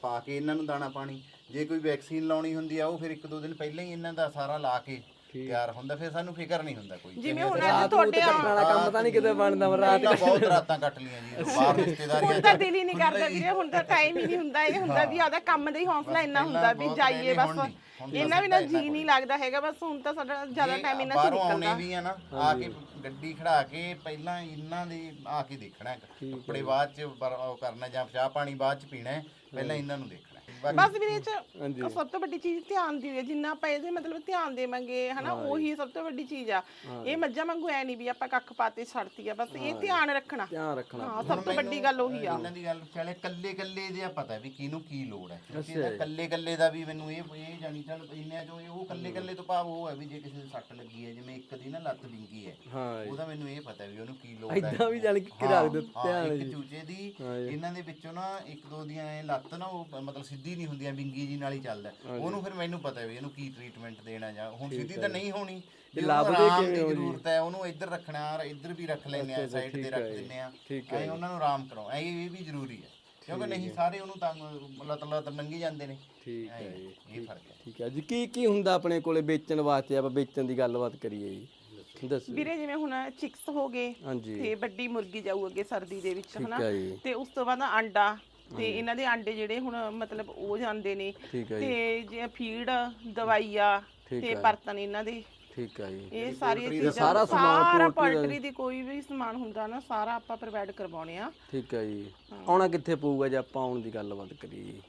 ਪਾ ਕੇ ਇਹਨਾਂ ਨੂੰ ਦਾਣਾ ਪਾਣੀ। ਜੇ ਕੋਈ ਵੈਕਸੀਨ ਲਾਉਣੀ ਹੁੰਦੀ ਆ ਉਹ ਫਿਰ ਇੱਕ ਦੋ ਦਿਨ ਪਹਿਲਾਂ ਹੀ ਇਹਨਾਂ ਦਾ ਸਾਰਾ ਲਾ ਕੇ ਤਿਆਰ ਹੁੰਦਾ ਫਿਰ ਸਾਨੂੰ ਫਿਕਰ ਨਹੀਂ ਹੁੰਦਾ ਕੋਈ। ਜਿਵੇਂ ਹੁਣ ਅੱਜ ਤੁਹਾਡੇ ਵਾਲਾ ਕੰਮ ਤਾਂ ਨਹੀਂ ਕਿਤੇ ਬਣਦਾ ਰਾਤ ਤਾਂ ਬਹੁਤ ਰਾਤਾਂ ਕੱਟ ਲੀਆਂ ਜੀ ਬਾਹਰ ਰਿਸ਼ਤੇਦਾਰੀਆਂ ਹੁਣ ਤਾਂ ਦਿਲ ਹੀ ਨਹੀਂ ਕਰਦਾ ਵੀਰੇ ਹੁਣ ਤਾਂ ਟਾਈਮ ਹੀ ਨਹੀਂ ਹੁੰਦਾ ਇਹ ਹੁੰਦਾ ਵੀ ਆਦਾ ਕੰਮ ਦਾ ਹੀ ਹੌਸਲਾ ਇੰਨਾ ਹੁੰਦਾ ਵੀ ਜਾਈਏ ਬਸ। ਇਹਨਾਂ ਵੀ ਨਾ ਜੀ ਨਹੀਂ ਲੱਗਦਾ ਹੈਗਾ ਬਸ ਹੁਣ ਤਾਂ ਸਾਡਾ ਜ਼ਿਆਦਾ ਟਾਈਮ ਇਹਨਾਂ ਆਉਣੇ ਨਿਕਲਦਾ ਵੀ ਆ ਨਾ ਆ ਕੇ ਗੱਡੀ ਖੜਾ ਕੇ ਪਹਿਲਾਂ ਇਹਨਾਂ ਦੇ ਆ ਕੇ ਦੇਖਣਾ ਹੈ। ਕੱਪੜੇ ਬਾਅਦ ਚ ਕਰਨਾ ਜਾਂ ਚਾਹ ਪਾਣੀ ਬਾਅਦ ਚ ਪੀਣਾ ਹੈ, ਪਹਿਲਾਂ ਇਹਨਾਂ ਨੂੰ। ਬਾਕੀ ਬਸ ਵੀਰੇ ਇਹ ਚ ਸਭ ਤੋਂ ਵੱਡੀ ਚੀਜ਼ ਧਿਆਨ ਦੀ ਹੈ ਜਿੰਨਾ ਆਪਾਂ ਇਹਦੇ ਮਤਲਬ ਧਿਆਨ ਦੇਵਾਂਗੇ ਹਨਾ ਉਹੀ ਸਭ ਤੋਂ ਵੱਡੀ ਚੀਜ਼ ਆ। ਇਹ ਮੱਝਾਂ ਵਾਂਗੂ ਐ ਨਹੀਂ ਵੀ ਆਪਾਂ ਕੱਖ ਪਾਤੇ ਛੱਡਤੀ ਆ ਬਸ ਇਹ ਧਿਆਨ ਰੱਖਣਾ। ਧਿਆਨ ਰੱਖਣਾ। ਹਾਂ ਸਭ ਤੋਂ ਵੱਡੀ ਗੱਲ ਉਹੀ ਆ। ਇਹਨਾਂ ਦੀ ਗੱਲ ਚਾਲੇ ਕੱਲੇ ਕੱਲੇ ਦੇ ਪਤਾ ਵੀ ਕਿਹਨੂੰ ਕੀ ਲੋੜ ਹੈ। ਇਹਦਾ ਕੱਲੇ ਕੱਲੇ ਦਾ ਵੀ ਮੈਨੂੰ ਇਹ ਇਹ ਜਾਣੀ ਚੱਲ ਇੰਨੇ ਚੋਂ ਇਹ ਉਹ ਕੱਲੇ ਕੱਲੇ ਤੋਂ ਭਾਵ ਉਹ ਹੈ ਵੀ ਜੇ ਕਿਸੇ ਦੇ ਸੱਟ ਲੱਗੀ ਹੈ ਜਿਵੇਂ ਇੱਕ ਦੀ ਨਾ ਲੱਤ ਵਿੰਗੀ ਹੈ ਹਾਂ ਉਹਦਾ ਮੈਨੂੰ ਇਹ ਪਤਾ ਵੀ ਉਹਨੂੰ ਕੀ ਲੋੜ ਹੈ। ਇਦਾਂ ਵੀ ਜਾਣ ਕੇ ਰੱਖ ਦੋ ਹਾਂ ਇੱਕ ਚੂਚੇ ਦੀ ਇਹਨਾਂ ਦੇ ਵਿੱਚੋਂ ਨਾ ਇੱਕ ਦੋ ਦੀਆਂ ਇਹ ਲੱਤ ਨਾ ਉਹ ਮਤਲਬ ਸਿੱਧੀ ਨਹੀਂ ਹੁੰਦੀਆਂ ਵਿੰਗੀ ਜੀ ਨਾਲ ਹੀ ਚੱਲਦਾ ਉਹਨੂੰ ਫਿਰ ਮੈਨੂੰ ਪਤਾ ਵੀ ਇਹਨੂੰ ਕੀ ਟ੍ਰੀਟਮੈਂਟ ਦੇਣਾ ਜਾਂ ਹੁਣ ਸਿੱਧੀ ਤਾਂ ਨਹੀਂ ਹੋਣੀ। ਜੇ ਲੱਭਦੇ ਕਿਵੇਂ ਜ਼ਰੂਰਤ ਹੈ ਉਹਨੂੰ ਇੱਧਰ ਰੱਖਣਾ ਔਰ ਇੱਧਰ ਵੀ ਰੱਖ ਲੈਂਦੇ ਆ ਸਾਈਡ ਤੇ ਰੱਖ ਦਿੰਦੇ ਆ। ਐ ਉਹਨਾਂ ਨੂੰ ਆਰਾਮ ਕਰਾਓ ਐ ਇਹ ਵੀ ਜ਼ਰੂਰੀ ਹੈ ਕਿਉਂਕਿ ਨਹੀਂ ਸਾਰੇ ਉਹਨੂੰ ਤੰਗ ਲੱਤ ਲੱਤ ਨੰਗੀ ਜਾਂਦੇ ਨੇ। ਠੀਕ ਹੈ ਇਹ ਫ਼ਰਕ ਹੈ ਠੀਕ ਹੈ ਜੀ। ਕੀ ਕੀ ਹੁੰਦਾ ਆਪਣੇ ਕੋਲੇ ਵੇਚਣ ਵਾਸਤੇ? ਆਪਾਂ ਵੇਚਣ ਦੀ ਗੱਲਬਾਤ ਕਰੀਏ ਜੀ। ਦੱਸੋ। ਵੀਰੇ ਜਿਵੇਂ ਹੁਣ ਚਿਕਸ ਹੋ ਗਏ ਹਾਂਜੀ। ਤੇ ਵੱਡੀ ਮੁਰਗੀ ਜਾਊ ਅੱਗੇ ਸਰਦੀ ਦੇ ਵਿੱਚ ਹਨਾ? ਜੀ। ਤੇ ਉਸ ਤੋਂ ਬਾਅਦ ਆਂਡਾ ਤੇ ਇਹਨਾਂ ਦੇ ਆਂਡੇ ਜਿਹੜੇ ਹੁਣ ਮਤਲਬ ਉਹ ਜਾਂਦੇ ਨੇ। ਠੀਕ ਹੈ ਜੀ। ਤੇ ਜੇ ਫੀਡ ਦਵਾਈਆਂ ਤੇ ਬਰਤਨ ਇਹਨਾਂ ਦੇ। ਠੀਕ ਹੈ ਜੀ। ਇਹ ਸਾਰੀਆਂ ਚੀਜ਼ਾਂ ਸਾਰਾ ਸਮਾਨ ਪੋਲਟਰੀ ਦੀ ਕੋਈ ਵੀ ਸਮਾਨ ਹੁੰਦਾ ਨਾ ਸਾਰਾ ਆਪਾਂ ਪ੍ਰੋਵਾਈਡ ਕਰਵਾਉਣੇ ਆ। ਠੀਕ ਹੈ ਜੀ। ਆਉਣਾ ਕਿੱਥੇ ਪਊਗਾ ਜੇ ਆਪਾਂ ਆਉਣ ਦੀ ਗੱਲਬਾਤ ਕਰੀਏ ਜੀ?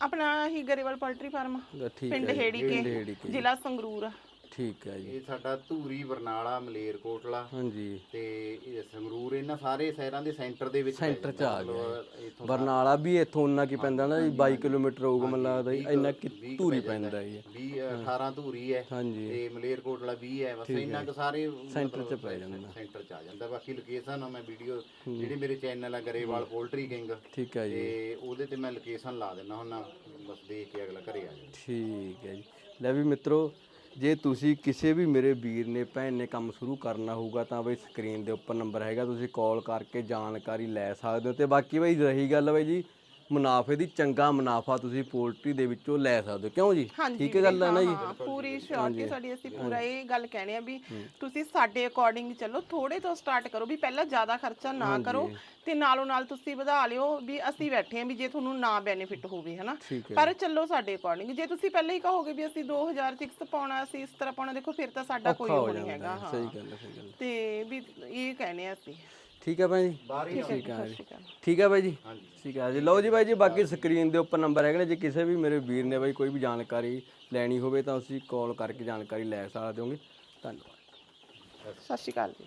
ਆਪਣਾ ਹੀ ਗਰੇਵਾਲ ਪੋਲਟਰੀ ਫਾਰਮ ਠੀਕ ਪਿੰਡ ਹੈ ਕੇ ਕੇ। ਜ਼ਿਲ੍ਹਾ ਸੰਗਰੂਰ। ਠੀਕ ਹੈ ਜੀ। ਇਹ ਸਾਡਾ ਧੂਰੀ ਬਰਨਾਲਾ ਮਲੇਰਕੋਟਲਾ ਹਾਂਜੀ। ਤੇ ਇਹ ਸੰਗਰੂਰ ਇਹਨਾਂ ਸਾਰੇ ਸ਼ਹਿਰਾਂ ਦੇ ਸੈਂਟਰ ਦੇ ਵਿੱਚ ਸੈਂਟਰ ਚ ਆ ਗਿਆ। ਬਰਨਾਲਾ ਵੀ ਇੱਥੋਂ ਉਨਾ ਕੀ ਪੈਂਦਾ ਨਾ ਜੀ 22 ਕਿਲੋਮੀਟਰ ਹੋਊਗਾ ਮੈਨੂੰ ਲੱਗਦਾ ਜੀ ਇੰਨਾ ਕਿ ਧੂਰੀ ਪੈਂਦਾ ਜੀ। 20 18 ਧੂਰੀ ਹੈ ਹਾਂਜੀ। ਤੇ ਮਲੇਰਕੋਟਲਾ 20 ਹੈ ਬਸ ਇੰਨਾ ਕੁ ਸਾਰੇ ਸੈਂਟਰ ਚ ਪੈ ਜਾਂਦਾ। ਸੈਂਟਰ ਚ ਆ ਜਾਂਦਾ। ਬਾਕੀ ਲੋਕੇਸ਼ਨ ਮੈਂ ਵੀਡੀਓ ਜਿਹੜੀ ਮੇਰੇ ਚੈਨਲ ਆ ਗਰੇਵਾਲ ਪੋਲਟਰੀ ਕਿੰਗ। ਠੀਕ ਹੈ ਜੀ। ਤੇ ਉਹਦੇ ਤੇ ਮੈਂ ਲੋਕੇਸ਼ਨ ਲਾ ਦਿੰਦਾ ਹੁੰਨਾ ਬਸ ਦੇਖ ਕੇ ਅਗਲਾ ਘਰੇ ਆ ਜਾਂਦਾ ਠੀਕ ਹੈ ਜੀ। ਲੈ ਵੀ ਮਿੱਤਰੋ ਜੇ ਤੁਸੀਂ ਕਿਸੇ ਵੀ ਮੇਰੇ ਵੀਰ ਨੇ, ਭੈਣ ਨੇ ਕੰਮ ਸ਼ੁਰੂ ਕਰਨਾ ਹੋਊਗਾ ਤਾਂ ਬਈ ਸਕਰੀਨ ਦੇ ਉੱਪਰ ਨੰਬਰ ਹੈਗਾ, ਤੁਸੀਂ ਕਾਲ ਕਰਕੇ ਜਾਣਕਾਰੀ ਲੈ ਸਕਦੇ ਹੋ ਤੇ ਬਾਕੀ ਬਈ ਰਹੀ ਗੱਲ ਬਈ ਜੀ ਮੁਨਾਫੇ ਦੀ ਚੰਗਾ ਮੁਨਾਫਾ ਤੁਸੀਂ ਪੋਲਟਰੀ ਦੇ ਵਿੱਚੋਂ ਲੈ ਸਕਦੇ ਹੋ। ਕਿਉਂ ਜੀ? ਠੀਕ ਹੈ ਗੱਲ ਹੈ ਨਾ ਜੀ। ਹਾਂ ਪੂਰੀ ਸ਼ੋਰਟੀ ਸਾਡੀ ਅਸੀਂ ਪੂਰਾ ਇਹ ਗੱਲ ਕਹਿਣੇ ਆ ਵੀ ਤੁਸੀਂ ਸਾਡੇ ਅਕੋਰਡਿੰਗ ਚੱਲੋ ਥੋੜੇ ਤੋਂ ਸਟਾਰਟ ਕਰੋ ਵੀ ਪਹਿਲਾਂ ਜ਼ਿਆਦਾ ਖਰਚਾ ਨਾ ਕਰੋ ਤੇ ਨਾਲੋਂ ਨਾਲ ਤੁਸੀਂ ਵਧਾ ਲਿਓ ਵੀ ਅਸੀਂ ਬੈਠੇ ਆ ਵੀ ਜੇ ਤੁਹਾਨੂੰ ਨਾ ਬੈਨੀਫਿਟ ਹੋਵੇ ਹਨਾ? ਹੈ ਪਰ ਚੱਲੋ ਸਾਡੇ ਅਕੋਰਡਿੰਗ ਜੇ ਤੁਸੀਂ ਪਹਿਲਾਂ ਹੀ ਕਹੋਗੇ ਵੀ ਅਸੀਂ 2000 ਚ ਇੱਕ ਪਾਉਣਾ ਅਸੀਂ ਇਸ ਤਰ੍ਹਾਂ ਪਾਉਣਾ ਦੇਖੋ ਫਿਰ ਤਾਂ ਸਾਡਾ ਕੋਈ ਉਹ ਨਹੀਂ ਹੈਗਾ ਹਾਂ। ਸਹੀ ਗੱਲ ਹੈ ਸਹੀ ਗੱਲ ਹੈ। ਤੇ ਵੀ ਇਹ ਕਹਿੰਦੇ ਆ ਅਸੀਂ। ਠੀਕ ਹੈ ਭਾਈ ਜੀ? ਠੀਕ ਹੈ ਜੀ ਠੀਕ ਹੈ ਬਾਈ ਜੀ। ਠੀਕ ਹੈ ਜੀ? ਲਓ ਜੀ ਬਾਈ ਜੀ ਬਾਕੀ ਸਕਰੀਨ ਦੇ ਉੱਪਰ ਨੰਬਰ ਹੈਗੇ ਨੇ। ਜੇ ਕਿਸੇ ਵੀ ਮੇਰੇ ਵੀਰ ਨੇ ਬਾਈ ਕੋਈ ਵੀ ਜਾਣਕਾਰੀ ਲੈਣੀ ਹੋਵੇ ਤਾਂ ਤੁਸੀਂ ਕਾਲ ਕਰਕੇ ਜਾਣਕਾਰੀ ਲੈ ਸਕਦੇ ਹੋਗੇ। ਧੰਨਵਾਦ। ਸਤਿ ਸ਼੍ਰੀ ਅਕਾਲ ਜੀ।